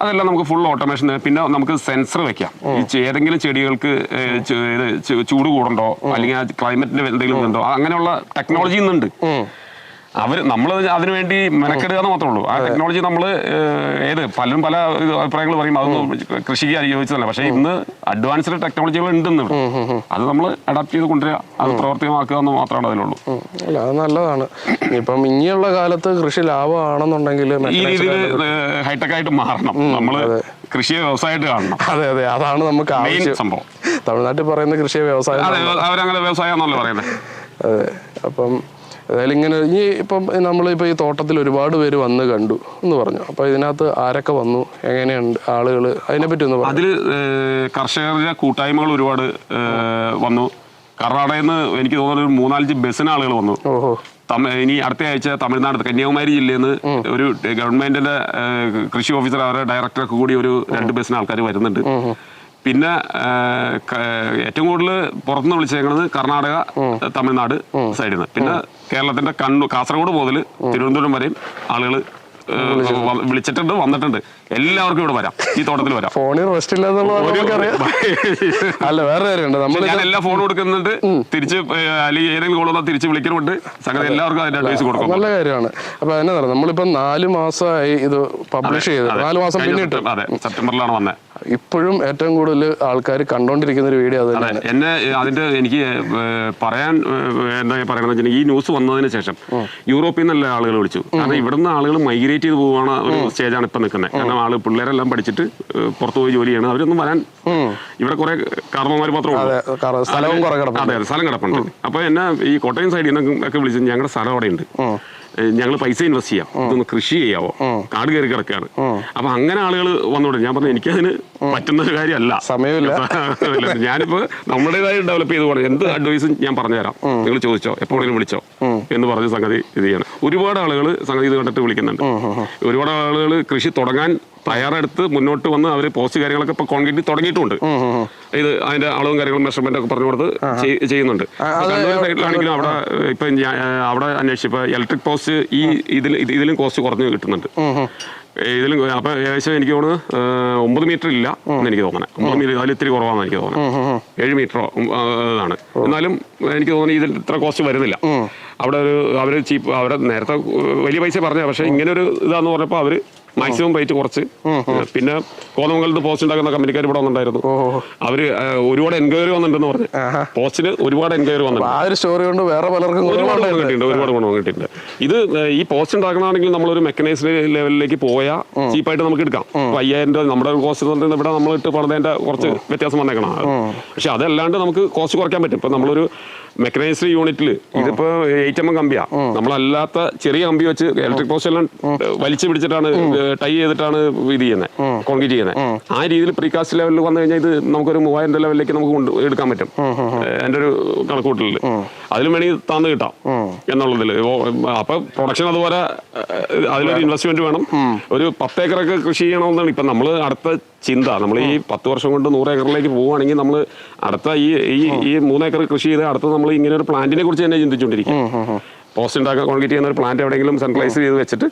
അതെല്ലാം നമുക്ക് ഫുൾ ഓട്ടോമേഷൻ പിന്നെ നമുക്ക് സെൻസർ വെക്കാം. ഈ ഏതെങ്കിലും ചെടികൾക്ക് ചൂട് കൂടണ്ടോ അല്ലെങ്കിൽ ആ ക്ലൈമറ്റിന്റെ എന്തെങ്കിലും ഉണ്ടോ അങ്ങനെയുള്ള ടെക്നോളജി ഇന്നുണ്ട്. അവർ നമ്മൾ അതിനുവേണ്ടി മെനക്കെടുക എന്ന് മാത്രമേ ഉള്ളൂ. ആ ടെക്നോളജി നമ്മൾ ഏത് പലരും പല അഭിപ്രായങ്ങൾ പറയും. അതൊന്നും കൃഷിക്ക് അനുയോജിച്ചതല്ല പക്ഷേ ഇന്ന് അഡ്വാൻസ്ഡ് ടെക്നോളജികൾ ഉണ്ടെന്ന് അത് നമ്മൾ അഡാപ്റ്റ് ചെയ്ത് കൊണ്ടുവരിക. അത് പ്രവർത്തികമാക്കുക എന്ന് മാത്രമാണ് അതിലുള്ളൂ. അല്ല അത് നല്ലതാണ്. ഇപ്പം ഇനിയുള്ള കാലത്ത് കൃഷി ലാഭമാണെന്നുണ്ടെങ്കിൽ ഈ രീതിയിൽ ഹൈടെക് ആയിട്ട് മാറണം. നമ്മൾ കൃഷിയെ വ്യവസായമായിട്ട് കാണണം. അതെ അതെ. അതാണ് നമുക്ക് ആവശ്യം. സംഭവം. തമിഴ്നാട്ടിൽ പറയുന്ന കൃഷിയെ വ്യവസായം അവരങ്ങനെ വ്യവസായം എന്നല്ലേ പറയുന്നത്. അതെ. അപ്പം ഏതായാലും ഇങ്ങനെ ഈ ഇപ്പം നമ്മളിപ്പോൾ ഈ തോട്ടത്തിൽ ഒരുപാട് പേര് വന്ന് കണ്ടു എന്ന് പറഞ്ഞു. അപ്പോൾ ഇതിനകത്ത് ആരൊക്കെ വന്നു? എങ്ങനെയുണ്ട് ആളുകൾ അതിനെപ്പറ്റി ഒന്ന് പറഞ്ഞു അതിൽ കർഷകരുടെ കൂട്ടായ്മകൾ ഒരുപാട് വന്നു. കർണാടകയിൽ നിന്ന് എനിക്ക് തോന്നുന്നു ഒരു മൂന്നാലഞ്ച് ബസ്സിന് ആളുകൾ വന്നു. ഓഹോ. ഇനി അടുത്ത ആഴ്ച തമിഴ്നാട് കന്യാകുമാരി ജില്ലയിൽ നിന്ന് ഒരു ഗവൺമെന്റിന്റെ കൃഷി ഓഫീസർ അവരുടെ ഡയറക്ടറൊക്കെ കൂടി ഒരു രണ്ട് ബസ്സിന് ആൾക്കാർ വരുന്നുണ്ട്. പിന്നെ ഏറ്റവും കൂടുതൽ പുറത്തുനിന്ന് വിളിച്ചേക്കുന്നത് കർണാടക തമിഴ്നാട് സൈഡിൽ നിന്ന് പിന്നെ കേരളത്തിന്റെ കണ്ണൂർ കാസർഗോഡ് മുതൽ തിരുവനന്തപുരം വരെയും ആളുകൾ വിളിച്ചിട്ടുണ്ട് വന്നിട്ടുണ്ട്. എല്ലാവർക്കും ഇവിടെ വരാം. ഈ തോട്ടത്തിൽ വരാം. ഫോണിൽ റെസ്റ്റ് അല്ല വേറെ കാര്യമുണ്ട്. നമ്മൾ ഞാൻ എല്ലാ ഫോൺ കൊടുക്കുന്നുണ്ട് തിരിച്ച് അല്ലെങ്കിൽ ഏതെങ്കിലും കോൾ വന്നാൽ തിരിച്ച് വിളിക്കുന്നുണ്ട് സംഗതി എല്ലാവർക്കും അതിന്റെ അഡ്വൈസ് കൊടുക്കും. നല്ല കാര്യമാണ്. അപ്പൊ അതിനെ നമ്മളിപ്പോ നാല് മാസമായി ഇത് പബ്ലിഷ് ചെയ്ത് നാലു മാസം പിന്നിട്ട്. അതെ സെപ്റ്റംബറിലാണ് വന്നത് ഇപ്പോഴും ഏറ്റവും കൂടുതൽ ആൾക്കാർ കണ്ടോണ്ടിരിക്കുന്ന ഒരു വീഡിയോ അത് എന്നെ അതിന്റെ എനിക്ക് പറയാൻ എന്താ പറയുന്നത് ഈ ന്യൂസ് വന്നതിന് ശേഷം യൂറോപ്പിൽ നിന്നല്ല ആളുകൾ വിളിച്ചു. കാരണം ഇവിടുന്ന് ആളുകൾ മൈഗ്രേറ്റ് ചെയ്ത് പോവാണ് ഒരു സ്റ്റേജാണ് ഇപ്പൊ നിൽക്കുന്നത് കാരണം ആൾ പിള്ളേരെല്ലാം പഠിച്ചിട്ട് പുറത്തു പോയി ജോലി ചെയ്യണം. അവരൊന്നും വരാൻ ഇവിടെ കുറെ കാർമ്മമാർ മാത്രമേ സ്ഥലവും അതെ സ്ഥലം കിടപ്പുണ്ട്. അപ്പൊ എന്നെ ഈ കോട്ടയം സൈഡിൽ നിന്നൊക്കെ വിളിച്ചു ഞങ്ങളുടെ സ്ഥലം അവിടെ ഉണ്ട് ഞങ്ങൾ പൈസ ഇൻവെസ്റ്റ് ചെയ്യാം. ഇതൊന്ന് കൃഷി ചെയ്യാവോ? കാട് കയറി കിടക്കുകയാണ് അപ്പൊ അങ്ങനെ ആളുകൾ വന്നോട്ടെ. ഞാൻ പറഞ്ഞു എനിക്കതിന് പറ്റുന്ന ഒരു കാര്യമല്ല. സമയമില്ല. ഞാനിപ്പോ നമ്മുടേതായി ഡെവലപ്പ് ചെയ്ത് പോകണം. എന്ത് അഡ്വൈസും ഞാൻ പറഞ്ഞുതരാം. നിങ്ങൾ ചോദിച്ചോ. എപ്പോഴെങ്കിലും വിളിച്ചോ. എന്ന് പറഞ്ഞ സംഗതി ഇത് ചെയ്യണം. ഒരുപാട് ആളുകൾ സംഗതി ഇത് കണ്ടിട്ട് വിളിക്കുന്നുണ്ട്. ഒരുപാട് ആളുകൾ കൃഷി തുടങ്ങാൻ തയ്യാറെടുത്ത് മുന്നോട്ട് വന്ന് അവർ പോസ്റ്റ് കാര്യങ്ങളൊക്കെ ഇപ്പൊ കോൺക്രീറ്റ് തുടങ്ങിയിട്ടുണ്ട്. ഇത് അതിന്റെ അളവും കാര്യങ്ങളും മെഷർമെന്റ് ഒക്കെ പറഞ്ഞു കൊടുത്ത് ചെയ്യുന്നുണ്ട്. കണ്ണൂർ സൈഡിലാണെങ്കിലും അവിടെ ഇപ്പൊ അവിടെ അന്വേഷിച്ചപ്പോ ഇലക്ട്രിക് പോസ്റ്റ് ഈ ഇതിൽ ഇതിലും കോസ്റ്റ് കുറഞ്ഞ് കിട്ടുന്നുണ്ട്. ഇതിലും അപ്പൊ ഏകദേശം എനിക്ക് തോന്നുന്നു ഒമ്പത് മീറ്റർ ഇല്ല എന്ന് എനിക്ക് തോന്നണേ. ഒമ്പത് മീറ്റർ അതിൽ ഇത്തിരി കുറവാണെന്ന് എനിക്ക് തോന്നുന്നത് ഏഴ് മീറ്ററോ ഇതാണ്. എന്നാലും എനിക്ക് തോന്നുന്നു ഇതിൽ ഇത്ര കോസ്റ്റ് വരുന്നില്ല. അവിടെ ഒരു അവർ ചീപ്പ് അവരെ നേരത്തെ വലിയ പൈസ പറഞ്ഞു പക്ഷെ ഇങ്ങനെ ഒരു ഇതാന്ന് പറഞ്ഞപ്പോൾ അവർ മാക്സിമം റേറ്റ് കുറച്ച്. പിന്നെ കോതമംഗലത്ത് പോസ്റ്റ് ഉണ്ടാക്കുന്ന കമ്പനിക്കാർ ഇവിടെ വന്നിട്ടുണ്ടായിരുന്നു. അവർ ഒരുപാട് എൻക്വയറി വന്നിട്ടുണ്ടെന്ന് പറഞ്ഞു. പോസ്റ്റിന് ഒരുപാട് എൻക്വയറി വന്നിട്ടുണ്ട്. ആ ഒരു സ്റ്റോറി കൊണ്ട് വേറെ പലർക്കും ഒരുപാട് ഗുണം. കിട്ടിയിട്ടുണ്ട് ഒരുപാട് ഗുണം കിട്ടിയിട്ടുണ്ട്. ഇത് ഈ പോസ്റ്റ് ഉണ്ടാക്കണമെങ്കിൽ നമ്മളൊരു മെക്കനൈസ്ഡ് ലെവലിലേക്ക് പോയാൽ ചീപ്പായിട്ട് നമുക്ക് എടുക്കാം. അയ്യായിരം രൂപ നമ്മുടെ കോസ്റ്റ് ഇവിടെ നമ്മൾ ഇട്ട് പണിതതിന്റെ കുറച്ച് വ്യത്യാസം വന്നേക്കണം പക്ഷെ അതല്ലാണ്ട് നമുക്ക് കോസ്റ്റ് കുറയ്ക്കാൻ പറ്റും. ഇപ്പൊ നമ്മളൊരു മെക്കനൈസ്ഡ് യൂണിറ്റിൽ ഇതിപ്പോ എയ്റ്റ് എം എം കമ്പിയാ നമ്മളല്ലാത്ത ചെറിയ കമ്പി വെച്ച് ഇലക്ട്രിക് പോസ്റ്റ് എല്ലാം വലിച്ചു പിടിച്ചിട്ടാണ് ടൈ ചെയ്തിട്ടാണ് ഇത് ചെയ്യുന്നത് കോൺക്രീറ്റ് ചെയ്യുന്നത് ആ. രീതിയിൽ പ്രീകാസ്റ്റ് ലെവലിൽ വന്നു കഴിഞ്ഞാൽ ഇത് നമുക്കൊരു മൂവായിരം ലെവലിലേക്ക് നമുക്ക് എടുക്കാൻ പറ്റും. എന്റെ ഒരു കണക്കൂട്ടലിൽ അതിലും വേണമെങ്കിൽ താന്ന് കിട്ടാം. എന്നുള്ളതിൽ. അപ്പൊ പ്രൊഡക്ഷൻ അതുപോലെ അതിലൊരു ഇൻവെസ്റ്റ്മെന്റ് വേണം. ഒരു പത്ത് ഏക്കറൊക്കെ കൃഷി ചെയ്യണമെന്നാണ് ഇപ്പൊ നമ്മൾ അടുത്ത ചിന്ത. നമ്മൾ ഈ പത്ത് വർഷം കൊണ്ട് നൂറ് ഏക്കറിലേക്ക് പോവുകയാണെങ്കിൽ നമ്മൾ അടുത്ത ഈ ഈ ഈ മൂന്ന് ഏക്കർ കൃഷി ചെയ്ത് അടുത്ത നമ്മൾ ഇങ്ങനെ ഒരു പ്ലാന്റിനെ കുറിച്ച് തന്നെ ചിന്തിച്ചുകൊണ്ടിരിക്കും പോസ്റ്റ് ഉണ്ടാക്കാൻ കോൺക്രീറ്റ് ചെയ്യുന്ന ഒരു പ്ലാന്റ് എവിടെയെങ്കിലും സെൻട്രലൈസ് ചെയ്ത് വെച്ചിട്ട്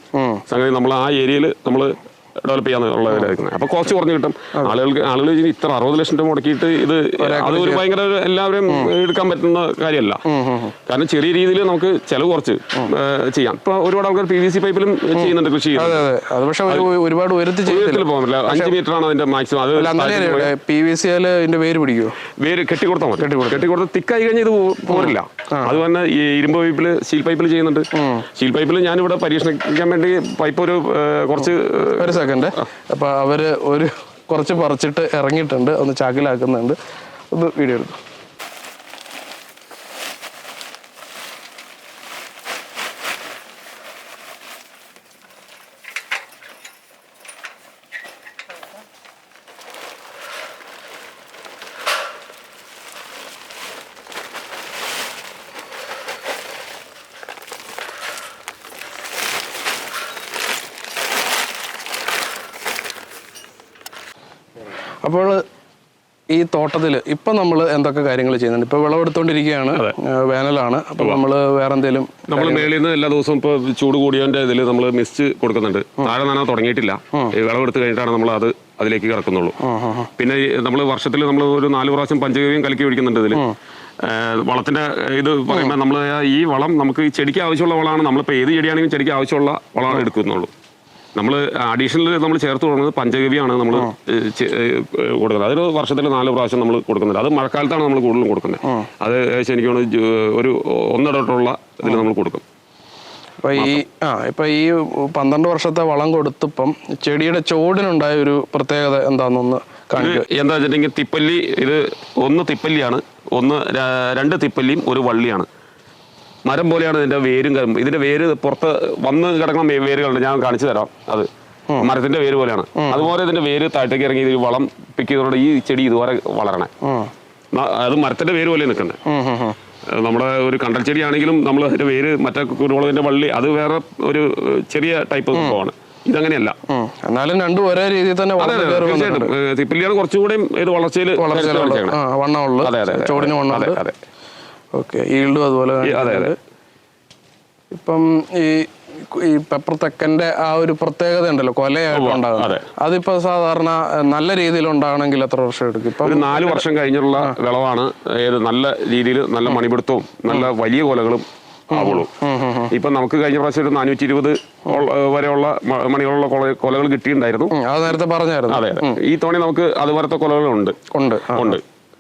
സംഗതി നമ്മൾ ആ ഏരിയയിൽ നമ്മൾ ഡെവലപ്പ് ചെയ്യാന്നുള്ളതിലായിരിക്കുന്നത് അപ്പൊ കോസ്റ്റ് കുറഞ്ഞു കിട്ടും. ആളുകൾക്ക് ആളുകൾ ഇത്ര അറുപത് ലക്ഷം രൂപ മുടക്കിയിട്ട് ഇത് അത് ഒരു ഭയങ്കര എല്ലാവരും എടുക്കാൻ പറ്റുന്ന കാര്യമല്ല. കാരണം ചെറിയ രീതിയിൽ നമുക്ക് ചെലവ് കുറച്ച് ചെയ്യാം. ഇപ്പൊ ഒരുപാട് ആൾക്കാർ പി വി സി പൈപ്പിലും ചെയ്യുന്നുണ്ട് കൃഷി അതെ പക്ഷേ ഒരു ഒരുപാട് ഉയരത്തിൽ പോകാൻ പറ്റില്ല. അഞ്ച് മീറ്റർ ആണ് അതിന്റെ മാക്സിമം അത് പി വി സി ആൽ ഇതിന്റെ പേര് പിടിക്കുമോ വേര് കെട്ടിക്കൊടുത്താൽ മതി. കെട്ടിക്കൊടുത്ത്. തിക്കായി കഴിഞ്ഞാൽ ഇത് പോരില്ല. അത് തന്നെ ഈ ഇരുമ്പ് പൈപ്പിൽ സ്റ്റീൽ പൈപ്പിൽ ചെയ്യുന്നുണ്ട്. സ്റ്റീൽ പൈപ്പിൽ ഞാനിവിടെ പരീക്ഷിക്കാൻ വേണ്ടി പൈപ്പ് ഒരു കുറച്ച് സെക്കൻഡ് അപ്പോൾ അവർ ഒരു കുറച്ച് പറിച്ചിട്ട് ഇറങ്ങിയിട്ടുണ്ട് ഒന്ന് ചാക്കിലാക്കുന്നുണ്ട്. ഒന്ന് വീഡിയോ എടുത്തു അപ്പോൾ തോട്ടത്തിൽ ഇപ്പം നമ്മൾ എന്തൊക്കെ കാര്യങ്ങൾ ചെയ്യുന്നുണ്ട്? ഇപ്പൊ വിളവെടുത്തോണ്ടിരിക്കുകയാണ് വേനലാണ്. അപ്പൊ നമ്മൾ വേറെ എന്തെങ്കിലും നമ്മൾ മേളിൽ നിന്ന് എല്ലാ ദിവസവും ഇപ്പൊ ചൂട് കൂടിയതിന്റെ ഇതിൽ നമ്മൾ മിസ്റ്റ് കൊടുക്കുന്നുണ്ട്. താഴെ നന തുടങ്ങിയിട്ടില്ല. വിളവെടുത്ത് കഴിഞ്ഞിട്ടാണ് നമ്മൾ അത് അതിലേക്ക് കിടക്കുന്നുള്ളൂ. പിന്നെ നമ്മൾ വർഷത്തിൽ നമ്മൾ ഒരു നാല് പ്രാവശ്യം പഞ്ചഗവ്യം കലക്കി ഒഴിക്കുന്നുണ്ട് ഇതിൽ വളത്തിന്റെ ഇത് പറയുമ്പോൾ നമ്മൾ ഈ വളം നമുക്ക് ഈ ചെടിക്ക് ആവശ്യമുള്ള വളമാണ്. നമ്മളിപ്പോൾ ഏത് ചെടിയാണെങ്കിലും ചെടിക്ക് ആവശ്യമുള്ള വളമാണ് എടുക്കുന്നുള്ളൂ. നമ്മൾ അഡീഷണൽ നമ്മൾ ചേർത്ത് കൊടുക്കുന്നത് പഞ്ചഗവിയാണ് നമ്മൾ കൊടുക്കുന്നത്. അതൊരു വർഷത്തിൽ നാല് പ്രാവശ്യം നമ്മൾ കൊടുക്കുന്നുണ്ട്. അത് മഴക്കാലത്താണ് നമ്മൾ കൂടുതലും കൊടുക്കുന്നത്. അത് ശരിക്കും ഒരു ഒന്നിടട്ടുള്ള ഇതിൽ നമ്മൾ കൊടുക്കും. അപ്പം ഈ ആ ഇപ്പം ഈ പന്ത്രണ്ട് വർഷത്തെ വളം കൊടുത്തപ്പം ചെടിയുടെ ചോടിനുണ്ടായ ഒരു പ്രത്യേകത എന്താണെന്നൊന്ന് കാണിക്കുക എന്താ വെച്ചിട്ടുണ്ടെങ്കിൽ തിപ്പല്ലി ഇത് ഒന്ന് തിപ്പല്ലിയാണ്. ഒന്ന് രണ്ട് തിപ്പല്ലിയും ഒരു വള്ളിയാണ്. മരം പോലെയാണ് ഇതിന്റെ വേരും ഇതിന്റെ വേര് പുറത്ത് വന്ന് കിടക്കുന്ന വേരുകളുണ്ട്. ഞാൻ കാണിച്ചു തരാം. അത് മരത്തിന്റെ വേര് പോലെയാണ്. അതുപോലെ ഇതിന്റെ വേര് താഴത്തേക്ക് ഇറങ്ങി ഇത് വളം പിക്ക് ഈ ചെടി ഇതുപോലെ വളരണേ. അത് മരത്തിന്റെ വേര് പോലെ നിൽക്കുന്നത്. നമ്മുടെ ഒരു കണ്ടൽ ചെടിയാണെങ്കിലും നമ്മൾ അതിന്റെ വേര് മറ്റേ കുരുമുളകിന്റെ വള്ളി അത് വേറെ ഒരു ചെറിയ ടൈപ്പ് സംഭവമാണ് ഇതങ്ങനെയല്ല. എന്നാലും രണ്ടും ഒരേ രീതിയിൽ തന്നെ തീർച്ചയായിട്ടും. കുറച്ചുകൂടി തിപ്പല്ലിയാണ് കുറച്ചുകൂടെയും ഇത് വളർച്ചയിൽ വളർച്ച ആ വണ്ണമുള്ളു. അതെ അതെ അതെ. ചോടിന് അതെ അതെ. ഓക്കെ ഈൽഡും അതുപോലെ അതെ അതെ. ഇപ്പം ഈ ഈ പെപ്പർ തെക്കന്റെ ആ ഒരു പ്രത്യേകത ഉണ്ടല്ലോ കൊലയായിട്ട്. ഉണ്ടാകുന്നത് അതിപ്പോ സാധാരണ നല്ല രീതിയിൽ ഉണ്ടാകണമെങ്കിൽ എത്ര വർഷം എടുക്കും? ഇപ്പൊ നാല് വർഷം കഴിഞ്ഞുള്ള വിളവാണ് ഏത് നല്ല രീതിയിൽ നല്ല മണിപിടുത്തവും നല്ല വലിയ കൊലകളും ആവുള്ളൂ. ഇപ്പൊ നമുക്ക് കഴിഞ്ഞ പ്രാവശ്യം ഒരു നാനൂറ്റി ഇരുപത് വരെയുള്ള മണികളുള്ള കൊല- കൊലകൾ കിട്ടിയിട്ടുണ്ടായിരുന്നു. അത് നേരത്തെ പറഞ്ഞായിരുന്നു. അതെ അതെ. ഈ തവണ നമുക്ക് അതുപോലത്തെ കൊലകളുണ്ട്. ഉണ്ട് ഉണ്ട്.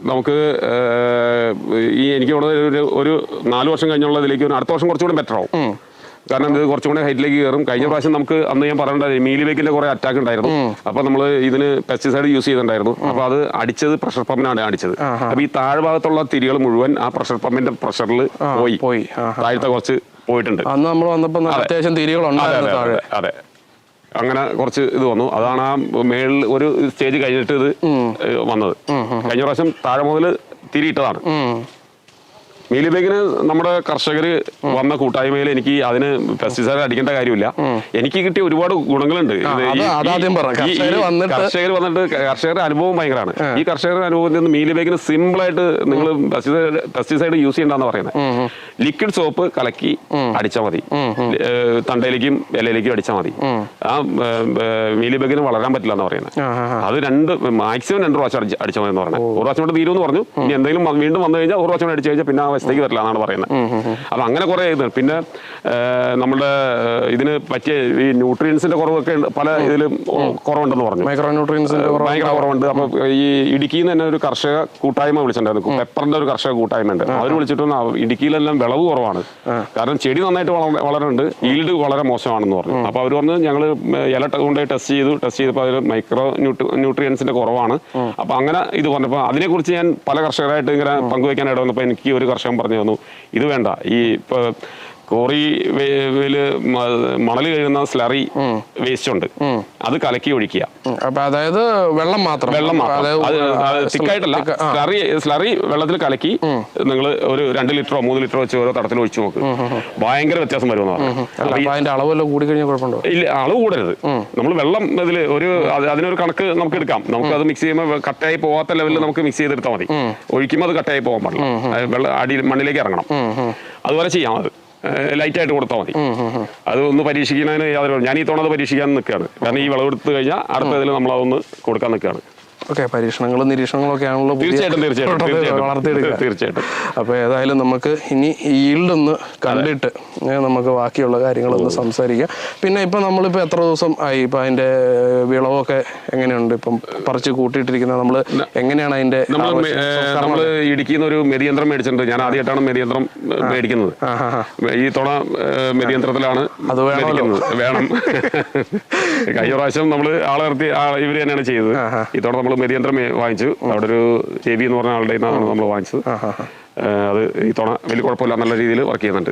നമുക്ക് ഈ എനിക്ക് തോന്നുന്നത് ഒരു ഒരു നാല് വർഷം കഴിഞ്ഞുള്ള ഇതിലേക്ക് ഒരു അടുത്ത വർഷം കുറച്ചുകൂടെ ബെറ്റർ ആവും. കാരണം ഇത് കുറച്ചും കൂടെ ഹൈറ്റിലേക്ക് കയറും. കഴിഞ്ഞ പ്രാവശ്യം നമുക്ക് അന്ന് ഞാൻ പറയണ്ട മീലിബേക്കിന്റെ കുറെ അറ്റാക്ക് ഉണ്ടായിരുന്നു. അപ്പൊ നമ്മൾ ഇതിന് പെസ്റ്റിസൈഡ് യൂസ് ചെയ്തിട്ടുണ്ടായിരുന്നു. അപ്പൊ അത് അടിച്ചത് പ്രഷർ പമ്പിനാണ് അടിച്ചത്. അപ്പൊ ഈ താഴ്ഭാഗത്തുള്ള തിരികൾ മുഴുവൻ ആ പ്രഷർ പമ്പിന്റെ പ്രഷറിൽ പോയി. പോയി. താഴത്തെ കുറച്ച് പോയിട്ടുണ്ട്. അന്ന് നമ്മൾ വന്നപ്പോ നല്ല അത്യാവശ്യം അതെ തിരികളുണ്ടായിരുന്നു അതെ. അങ്ങനെ കുറച്ച് ഇത് വന്നു. അതാണ് ആ മേളിൽ ഒരു സ്റ്റേജ് കഴിഞ്ഞിട്ട് ഇത് വന്നത്. കഴിഞ്ഞ പ്രാവശ്യം താഴെ മുതൽ തിരിയിട്ടതാണ്. മീലിബേഗിന് നമ്മുടെ കർഷകർ വന്ന കൂട്ടായ്മയിൽ എനിക്ക് അതിന് പെസ്റ്റിസൈഡ് അടിക്കേണ്ട കാര്യമില്ല. എനിക്ക് കിട്ടിയ ഒരുപാട് ഗുണങ്ങളുണ്ട്. കർഷകർ വന്നിട്ട് കർഷകരുടെ അനുഭവം ഭയങ്കരമാണ്. ഈ കർഷകരുടെ അനുഭവത്തിൽ നിന്ന് മീലി മീലിബേഗിന് സിമ്പിൾ ആയിട്ട് നിങ്ങൾ പെസ്റ്റിസൈഡ് പെസ്റ്റിസൈഡ് യൂസ് ചെയ്യണ്ടെന്ന് പറയുന്നത് ലിക്വിഡ് സോപ്പ് കലക്കി അടിച്ചാൽ മതി. തണ്ടയിലേക്കും ഇലയിലേക്കും അടിച്ചാൽ മതി. ആ മീലിബേഗിന് വളരാൻ പറ്റില്ല എന്ന് പറയുന്നത് അത് രണ്ട് മാക്സിമം രണ്ട് പ്രാവശ്യം അടിച്ചാൽ മതി എന്ന് പറഞ്ഞത് ഒരു പ്രാവശ്യം കൊണ്ട് തീരുമെന്ന് പറഞ്ഞു. ഇനി എന്തെങ്കിലും വീണ്ടും വന്നു കഴിഞ്ഞാൽ ഒരു പ്രാവശ്യം അടിച്ചു കഴിഞ്ഞാൽ പിന്നെ വശത്തേക്ക് വരില്ല എന്നാണ് പറയുന്നത്. അപ്പം അങ്ങനെ കുറേ ഇത് പിന്നെ നമ്മുടെ ഇതിന് പറ്റിയ ഈ ന്യൂട്രിയൻസിന്റെ കുറവൊക്കെ ഉണ്ട്. പല ഇതിലും കുറവുണ്ടെന്ന് പറഞ്ഞു. മൈക്രോ ന്യൂട്രിയൻസിന്റെ ഭയങ്കര കുറവുണ്ട്. അപ്പൊ ഈ ഇടുക്കിയിൽ നിന്ന് തന്നെ ഒരു കർഷക കൂട്ടായ്മ വിളിച്ചിട്ടുണ്ടായിരുന്നു. പെപ്പറിന്റെ ഒരു കർഷക കൂട്ടായ്മ ഉണ്ട്. അവർ വിളിച്ചിട്ട് പറഞ്ഞു, ഇടുക്കിയിലെല്ലാം വിളവ് കുറവാണ്. കാരണം ചെടി നന്നായിട്ട് വളർ വളരുന്നുണ്ട്. ഈൽഡ് വളരെ മോശമാണെന്ന് പറഞ്ഞു. അപ്പൊ അവർ പറഞ്ഞു ഞങ്ങൾ ഇല കൊണ്ട് ടെസ്റ്റ് ചെയ്തു. ടെസ്റ്റ് ചെയ്തപ്പോൾ അതിൽ മൈക്രോ ന്യൂട്രിയൻസിന്റെ കുറവാണ്. അപ്പൊ അങ്ങനെ ഇത് പറഞ്ഞപ്പോൾ അതിനെക്കുറിച്ച് ഞാൻ പല കർഷകരായിട്ട് ഇങ്ങനെ പങ്കുവെക്കാൻ ഇടവന്നപ്പോൾ എനിക്ക് ഒരു കർഷകൻ പറഞ്ഞു തന്നു ഇത് വേണ്ട. ഈ ഇപ്പൊ കോറിയിൽ മണൽ കഴിയുന്ന സ്ലറി വേസ്റ്റ് ഉണ്ട് അത് കലക്കി ഒഴിക്കുക. അപ്പൊ അതായത് വെള്ളം മാത്രം. വെള്ളം മാത്രം. തിക്കായിട്ടല്ല. സ്ലറി സ്ലറി വെള്ളത്തിൽ കലക്കി നിങ്ങൾ ഒരു രണ്ട് ലിറ്ററോ മൂന്ന് ലിറ്ററോ വെച്ച് ഓരോ തടത്തിൽ ഒഴിച്ചു നോക്ക്. ഭയങ്കര വ്യത്യാസം വരുമെന്ന് പറഞ്ഞു അതിന്റെ അളവെല്ലാം കൂടി കഴിഞ്ഞാൽ കുഴപ്പമുണ്ടോ? ഇല്ല അളവ് കൂടരുത്. നമ്മൾ വെള്ളം ഇതിൽ ഒരു അതിനൊരു കണക്ക് നമുക്ക് എടുക്കാം. നമുക്ക് അത് മിക്സ് ചെയ്യുമ്പോൾ കട്ടായി പോവാത്ത ലെവലിൽ നമുക്ക് മിക്സ് ചെയ്തെടുത്താൽ മതി. ഒഴിക്കുമ്പോൾ അത് കട്ടായി പോകാൻ പാടില്ല. വെള്ളം അടി മണ്ണിലേക്ക് ഇറങ്ങണം. അതുപോലെ ചെയ്യാം അത്. ലൈറ്റ് ആയിട്ട് കൊടുത്താൽ മതി. അത് ഒന്ന് പരീക്ഷിക്കുന്നതിന് യാതൊരു ഞാൻ ഈ തവണ അത് പരീക്ഷിക്കാൻ നിൽക്കുകയാണ് കാരണം ഈ വിളവെടുത്ത് കഴിഞ്ഞാൽ അടുത്തതിൽ നമ്മളതൊന്ന് നമ്മൾ അതൊന്ന് കൊടുക്കാൻ നിൽക്കുകയാണ് ഓക്കെ പരീക്ഷണങ്ങളും നിരീക്ഷണങ്ങളും ഒക്കെ ആണല്ലോ തീർച്ചയായിട്ടും തീർച്ചയായിട്ടും വളർത്തിയെടുക്കുക. തീർച്ചയായിട്ടും. അപ്പോൾ ഏതായാലും നമുക്ക് ഇനി ഈൽഡ് ഒന്ന് കണ്ടിട്ട് നമുക്ക് ബാക്കിയുള്ള കാര്യങ്ങളൊന്ന് സംസാരിക്കാം. പിന്നെ ഇപ്പം നമ്മളിപ്പോൾ എത്ര ദിവസം ആയി? ഇപ്പം അതിന്റെ വിളവൊക്കെ എങ്ങനെയുണ്ട്? ഇപ്പം പറിച്ച് കൂട്ടിയിട്ടിരിക്കുന്നത് നമ്മൾ എങ്ങനെയാണ് അതിന്റെ നമ്മൾ നമ്മൾ ഇടുക്കിയിൽ ഒരു മെതിയന്ത്രം മേടിച്ചിട്ടുണ്ട്. ഞാൻ ആദ്യമായിട്ടാണ് മെതിയന്ത്രം മേടിക്കുന്നത്. ഈ തുണ മെതിയന്ത്രത്തിലാണ് അത് വേണം വേണം. കഴിഞ്ഞ പ്രാവശ്യം നമ്മൾ ആളെ നിർത്തി ഇവർ തന്നെയാണ് ചെയ്തത്. ഈ തവണ നമ്മൾ മെതിയന്ത്രം വാങ്ങിച്ചു. അവിടെ ഒരു ബി എന്ന് പറഞ്ഞ ആളുടെ നിന്നാണ് നമ്മൾ വാങ്ങിച്ചത്. അത് ഈ തുണ വലിയ കുഴപ്പമില്ല നല്ല രീതിയിൽ വർക്ക് ചെയ്യുന്നുണ്ട്.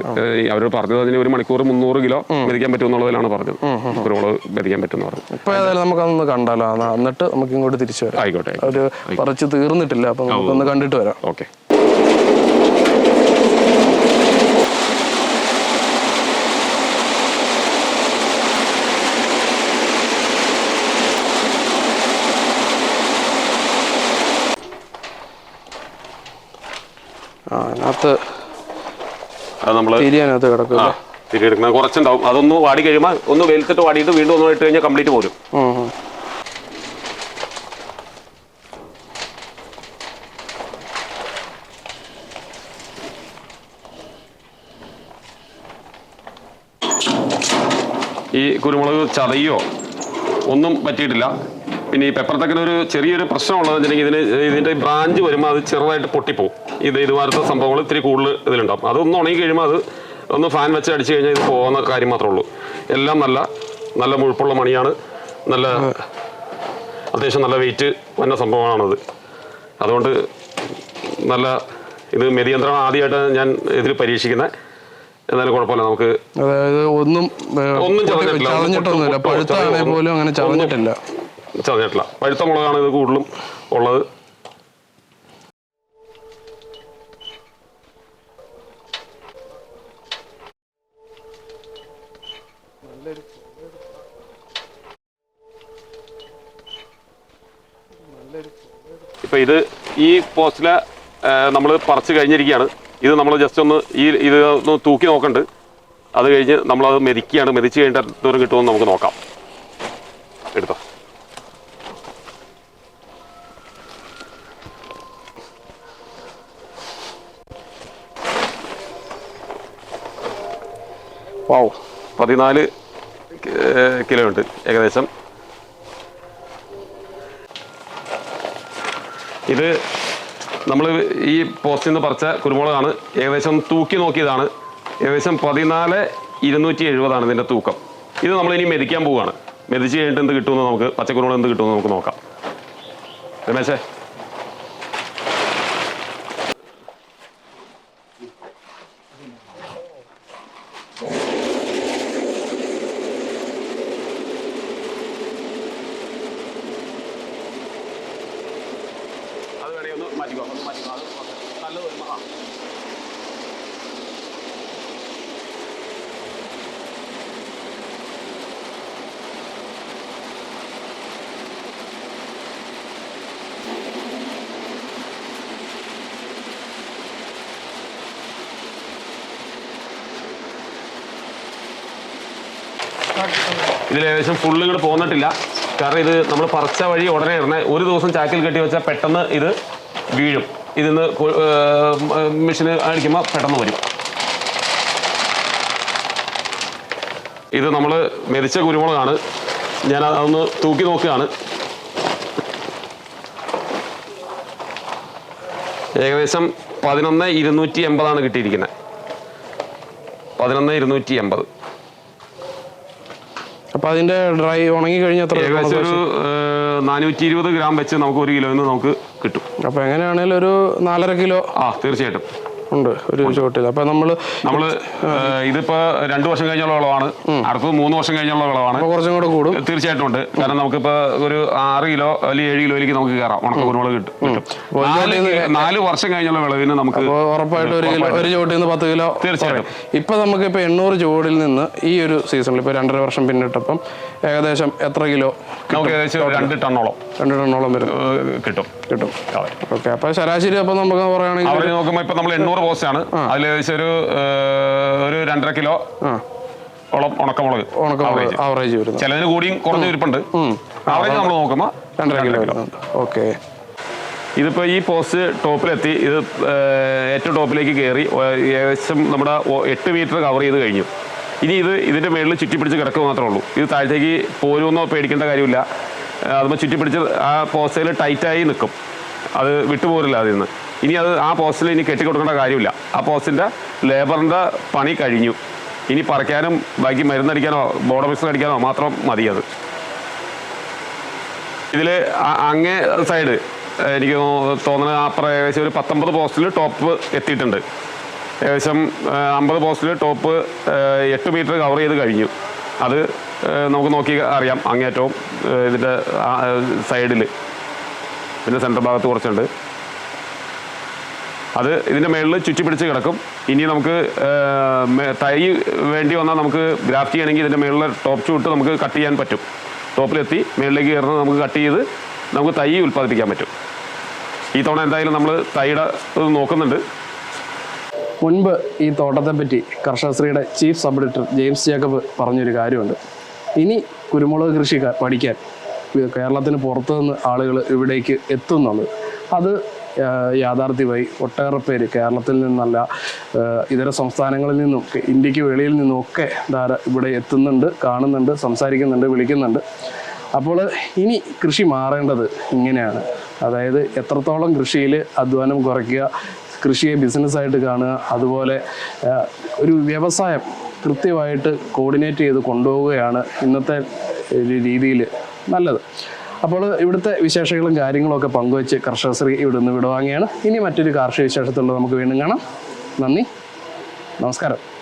അവർ പറഞ്ഞത് അതിന് ഒരു മണിക്കൂർ മുന്നൂറ് കിലോ മെതിക്കാൻ പറ്റും എന്നുള്ളതിലാണ് പറഞ്ഞത് കുരുമുളക് മെതിക്കാൻ പറ്റും ഇപ്പോൾ ഏതായാലും കണ്ടാലോ? എന്നാ എന്നിട്ട് നമുക്ക് ഇങ്ങോട്ട് തിരിച്ചു വരാം. ആയിക്കോട്ടെ ഒരു കുറച്ച് തീർന്നിട്ടില്ല അപ്പൊ നമുക്കൊന്ന് കണ്ടിട്ട് വരാം. ഓക്കെ. അതിനകത്ത് അത് നമ്മൾ തിരിയാനകത്ത് കിടക്കും ആ തിരിയെടുക്കുന്നത് കുറച്ചുണ്ടാവും. അതൊന്ന് വാടി കഴിയുമ്പോൾ ഒന്ന് വെയിലത്തിട്ട് വാടിയിട്ട് വീണ്ടും ഒന്ന് ഇട്ട് കഴിഞ്ഞാൽ കംപ്ലീറ്റ് പോരും. ഈ കുരുമുളക് ചതയോ ഒന്നും പറ്റിയിട്ടില്ല. പിന്നെ ഈ പെപ്പർത്തക്കിന് ഒരു ചെറിയൊരു പ്രശ്നമുള്ളത് വെച്ചിട്ടുണ്ടെങ്കിൽ ഇതിന് ഇതിന്റെ ബ്രാഞ്ച് വരുമ്പോൾ അത് ചെറുതായിട്ട് പൊട്ടിപ്പോവും. ഇത് ഇതുപോലത്തെ സംഭവങ്ങൾ ഇത്തിരി കൂടുതൽ ഇതിലുണ്ടാവും. അതൊന്ന് ഉണങ്ങി കഴിയുമ്പോൾ അത് ഒന്ന് ഫാൻ വെച്ച് അടിച്ചു കഴിഞ്ഞാൽ ഇത് പോകുന്ന കാര്യം മാത്രമേ ഉള്ളൂ. എല്ലാം നല്ല നല്ല മുഴുപ്പുള്ള മണിയാണ്. നല്ല അത്യാവശ്യം നല്ല വെയിറ്റ് വന്ന സംഭവമാണത്. അതുകൊണ്ട് നല്ല ഇത് മെതിയന്ത്രം ആദ്യമായിട്ട് ഞാൻ ഇതിൽ പരീക്ഷിക്കുന്നത് എന്നാലും കുഴപ്പമില്ല നമുക്ക് അതായത് ഒന്നും ഒന്നും ചതഞ്ഞിട്ടൊന്നുമില്ല പഴുത്താണെങ്കിൽ പോലും അങ്ങനെ ചതഞ്ഞിട്ടില്ല പഴുത്ത മുളകാണ് ഇത് കൂടുതലും ഉള്ളത്. ഇത് ഈ പോസ്റ്റിലെ നമ്മൾ പറിച്ച് കഴിഞ്ഞിരിക്കുകയാണ്. ഇത് നമ്മൾ ജസ്റ്റ് ഒന്ന് ഈ ഇത് ഒന്ന് തൂക്കി നോക്കണ്ട്. അത് കഴിഞ്ഞ് നമ്മളത് മെതിക്കുകയാണ്. മെതിച്ച് കഴിഞ്ഞിട്ട് എന്തോരം കിട്ടുമെന്ന് നമുക്ക് നോക്കാം. എടുത്തോ. വാവ് പതിനാല് കിലോ ഉണ്ട് ഏകദേശം. ഇത് നമ്മൾ ഈ പോസ്റ്റിൽ നിന്ന് പറിച്ച കുരുമുളകാണ്. ഏകദേശം തൂക്കി നോക്കിയതാണ്. ഏകദേശം പതിനാല് ഇരുന്നൂറ്റി എഴുപതാണ് ഇതിന്റെ തൂക്കം. ഇത് നമ്മൾ ഇനി മെതിക്കാൻ പോവുകയാണ്. മെതിച്ച് കഴിഞ്ഞിട്ട് എന്ത് കിട്ടുമെന്ന് നമുക്ക് പച്ചക്കുരുമുളക് എന്ത് കിട്ടുമെന്ന് നമുക്ക് നോക്കാം. രമേശേ. ഫുള്ള് ഇങ്ങോട്ട് പോന്നിട്ടില്ല. കാരണം ഇത് നമ്മൾ പറിച്ച വഴി ഉടനെ ഇടണേ ഒരു ദിവസം ചാക്കിൽ കെട്ടി വെച്ചാൽ പെട്ടെന്ന് ഇത് വീഴും. ഇതിന്ന് മെഷീന് അടിക്കുമ്പോൾ പെട്ടെന്ന് വരും. ഇത് നമ്മൾ മെതിച്ച കുരുമുളകാണ്. ഞാൻ അതൊന്ന് തൂക്കി നോക്കുകയാണ്. ഏകദേശം പതിനൊന്ന് ഇരുന്നൂറ്റി എൺപതാണ് കിട്ടിയിരിക്കുന്നത് പതിനൊന്ന് ഇരുന്നൂറ്റി എൺപത്. അപ്പൊ അതിന്റെ ഡ്രൈ ഉണങ്ങി കഴിഞ്ഞ ഏകദേശം ഒരു നാനൂറ്റി ഇരുപത് ഗ്രാം വെച്ച് നമുക്ക് ഒരു കിലോയിൽ നിന്ന് നമുക്ക് കിട്ടും. അപ്പൊ എങ്ങനെയാണെങ്കിലും ഒരു നാലര കിലോ. ആ തീർച്ചയായിട്ടും. ഉണ്ട്. ഒരു ചോട്ടിൽ അപ്പൊ നമ്മൾ നമ്മൾ ഇതിപ്പോ രണ്ടു വർഷം കഴിഞ്ഞുള്ള വിളവാണ് അടുത്തത് മൂന്ന് വർഷം കഴിഞ്ഞുള്ള വിളവാണ് കുറച്ചും കൂടെ കൂടും. തീർച്ചയായിട്ടും ഉണ്ട്. കാരണം നമുക്കിപ്പോ ഒരു ആറ് കിലോ അല്ലെങ്കിൽ ഏഴ് കിലോയിലേക്ക് നമുക്ക് കയറാം. ഉണക്ക കുരുമുളക് കിട്ടും. നാല് വർഷം കഴിഞ്ഞുള്ള വിളവിന് നമുക്ക് ഉറപ്പായിട്ട് ഒരു കിലോ ഒരു ചോട്ടിൽ നിന്ന് പത്ത് കിലോ തീർച്ചയായിട്ടും. ഇപ്പൊ നമുക്ക് ഇപ്പൊ എണ്ണൂറ് ചുവടിൽ നിന്ന് ഈ ഒരു സീസണിൽ ഇപ്പൊ രണ്ടര വർഷം പിന്നിട്ടപ്പം ഏകദേശം എത്ര കിലോ നമുക്ക് ഏകദേശം രണ്ട് ടണ്ണോളം. രണ്ട് ടണ്ണോളം വരും. കിട്ടും. കിട്ടും. ഓക്കെ. അപ്പൊ ശരാശരി അപ്പൊ നമുക്ക് പറയുകയാണെങ്കിൽ നോക്കുമ്പോൾ ഇപ്പൊ നമ്മൾ എണ്ണൂറ് പോസ്റ്റ് ആണ് അതിൽ ഏകദേശം ഒരു ഒരു രണ്ടര കിലോ ഓളം ഉണക്കമുളക് ഉണക്കം ആവറേജ് വരുന്നത്. ചിലതിന് കൂടിയും കുറഞ്ഞ ഇരിപ്പുണ്ട് ആവറേജ് നമ്മൾ നോക്കുമ്പോൾ രണ്ടര കിലോ ഓക്കെ. ഇതിപ്പോൾ ഈ പോസ്റ്റ് ടോപ്പിലെത്തി. ഇത് ഏറ്റവും ടോപ്പിലേക്ക് കയറി ഏകദേശം നമ്മുടെ എട്ട് മീറ്റർ കവർ ചെയ്ത് കഴിഞ്ഞു. ഇനി ഇത് ഇതിന്റെ ഇതിന്റെ ചുറ്റി ചുറ്റിപ്പിടിച്ച് കിടക്കുക മാത്രമേ ഉള്ളൂ. ഇത് താഴത്തേക്ക് പോരുമെന്നോ പേടിക്കേണ്ട കാര്യമില്ല. അതുമ്പോൾ ചുറ്റിപ്പിടിച്ച് ആ പോസ്റ്റയിൽ ടൈറ്റായി നിൽക്കും അത് വിട്ടുപോരില്ല അതിൽ നിന്ന് ഇനി അത് ആ പോസ്റ്റിൽ ഇനി കെട്ടിക്കൊടുക്കേണ്ട കാര്യമില്ല. ആ പോസ്റ്റിന്റെ ലേബറിന്റെ പണി കഴിഞ്ഞു. ഇനി പറിക്കാനും ബാക്കി മരുന്നടിക്കാനോ ബോർഡ് മിക്സ് അടിക്കാനോ മാത്രം മതി അത്. ഇതിൽ അങ്ങേ സൈഡ് എനിക്ക് തോന്നുന്നത് അപ്പുറം ഏകദേശം ഒരു പത്തൊമ്പത് പോസ്റ്റിൽ ടോപ്പ് എത്തിയിട്ടുണ്ട്. ഏകദേശം അമ്പത് പോസ്റ്റിൽ ടോപ്പ് എട്ട് മീറ്റർ കവർ ചെയ്ത് കഴിഞ്ഞു. അത് നമുക്ക് നോക്കി അറിയാം അങ്ങേറ്റവും ഇതിന്റെ സൈഡിൽ പിന്നെ സെന്റർ ഭാഗത്ത് കുറച്ചുണ്ട്. അത് ഇതിന്റെ മേളിൽ ചുറ്റി പിടിച്ച് കിടക്കും. ഇനി നമുക്ക് തൈ വേണ്ടി വന്നാൽ നമുക്ക് ഗ്രാഫ്റ്റ് ചെയ്യണമെങ്കിൽ ഇതിന്റെ മേളിൽ ടോപ്പ് ചൂട്ട് നമുക്ക് കട്ട് ചെയ്യാൻ പറ്റും. ടോപ്പിലെത്തി മേളിലേക്ക് കയറുന്ന നമുക്ക് കട്ട് ചെയ്ത് നമുക്ക് തൈ ഉൽപ്പാദിപ്പിക്കാൻ പറ്റും. ഈ തവണ എന്തായാലും നമ്മൾ തൈയുടെ നോക്കുന്നുണ്ട്. മുൻപ് ഈ തോട്ടത്തെ പറ്റി കർഷകശ്രീയുടെ chief sub editor James Jacob പറഞ്ഞൊരു കാര്യമുണ്ട്. ഇനി കുരുമുളക് കൃഷി പഠിക്കാൻ കേരളത്തിന് പുറത്തു നിന്ന് ആളുകൾ ഇവിടേക്ക് എത്തുന്നുണ്ട്. അത് യാഥാർത്ഥ്യമായി ഒട്ടേറെ പേര് കേരളത്തിൽ നിന്നല്ല ഇതര സംസ്ഥാനങ്ങളിൽ നിന്നും ഇന്ത്യയ്ക്ക് വെളിയിൽ നിന്നും ഒക്കെ ധാര ഇവിടെ എത്തുന്നുണ്ട് കാണുന്നുണ്ട് സംസാരിക്കുന്നുണ്ട് വിളിക്കുന്നുണ്ട്. അപ്പോൾ ഇനി കൃഷി മാറേണ്ടത് ഇങ്ങനെയാണ്. അതായത് എത്രത്തോളം കൃഷിയിൽ അധ്വാനം കുറയ്ക്കുക കൃഷിയെ ബിസിനസ്സായിട്ട് കാണുക അതുപോലെ ഒരു വ്യവസായം കൃത്യമായിട്ട് കോർഡിനേറ്റ് ചെയ്ത് കൊണ്ടുപോവുകയാണ് ഇന്നത്തെ രീതിയിൽ നല്ലത്. അപ്പോൾ ഇവിടുത്തെ വിശേഷങ്ങളും കാര്യങ്ങളും ഒക്കെ പങ്കുവച്ച് കർഷകശ്രീ ഇവിടെ നിന്ന് വിടുവാങ്ങിയാണ്. ഇനി മറ്റൊരു കാർഷിക വിശേഷത്തിലുള്ള നമുക്ക് വീണ്ടും കാണാം. നന്ദി. നമസ്കാരം.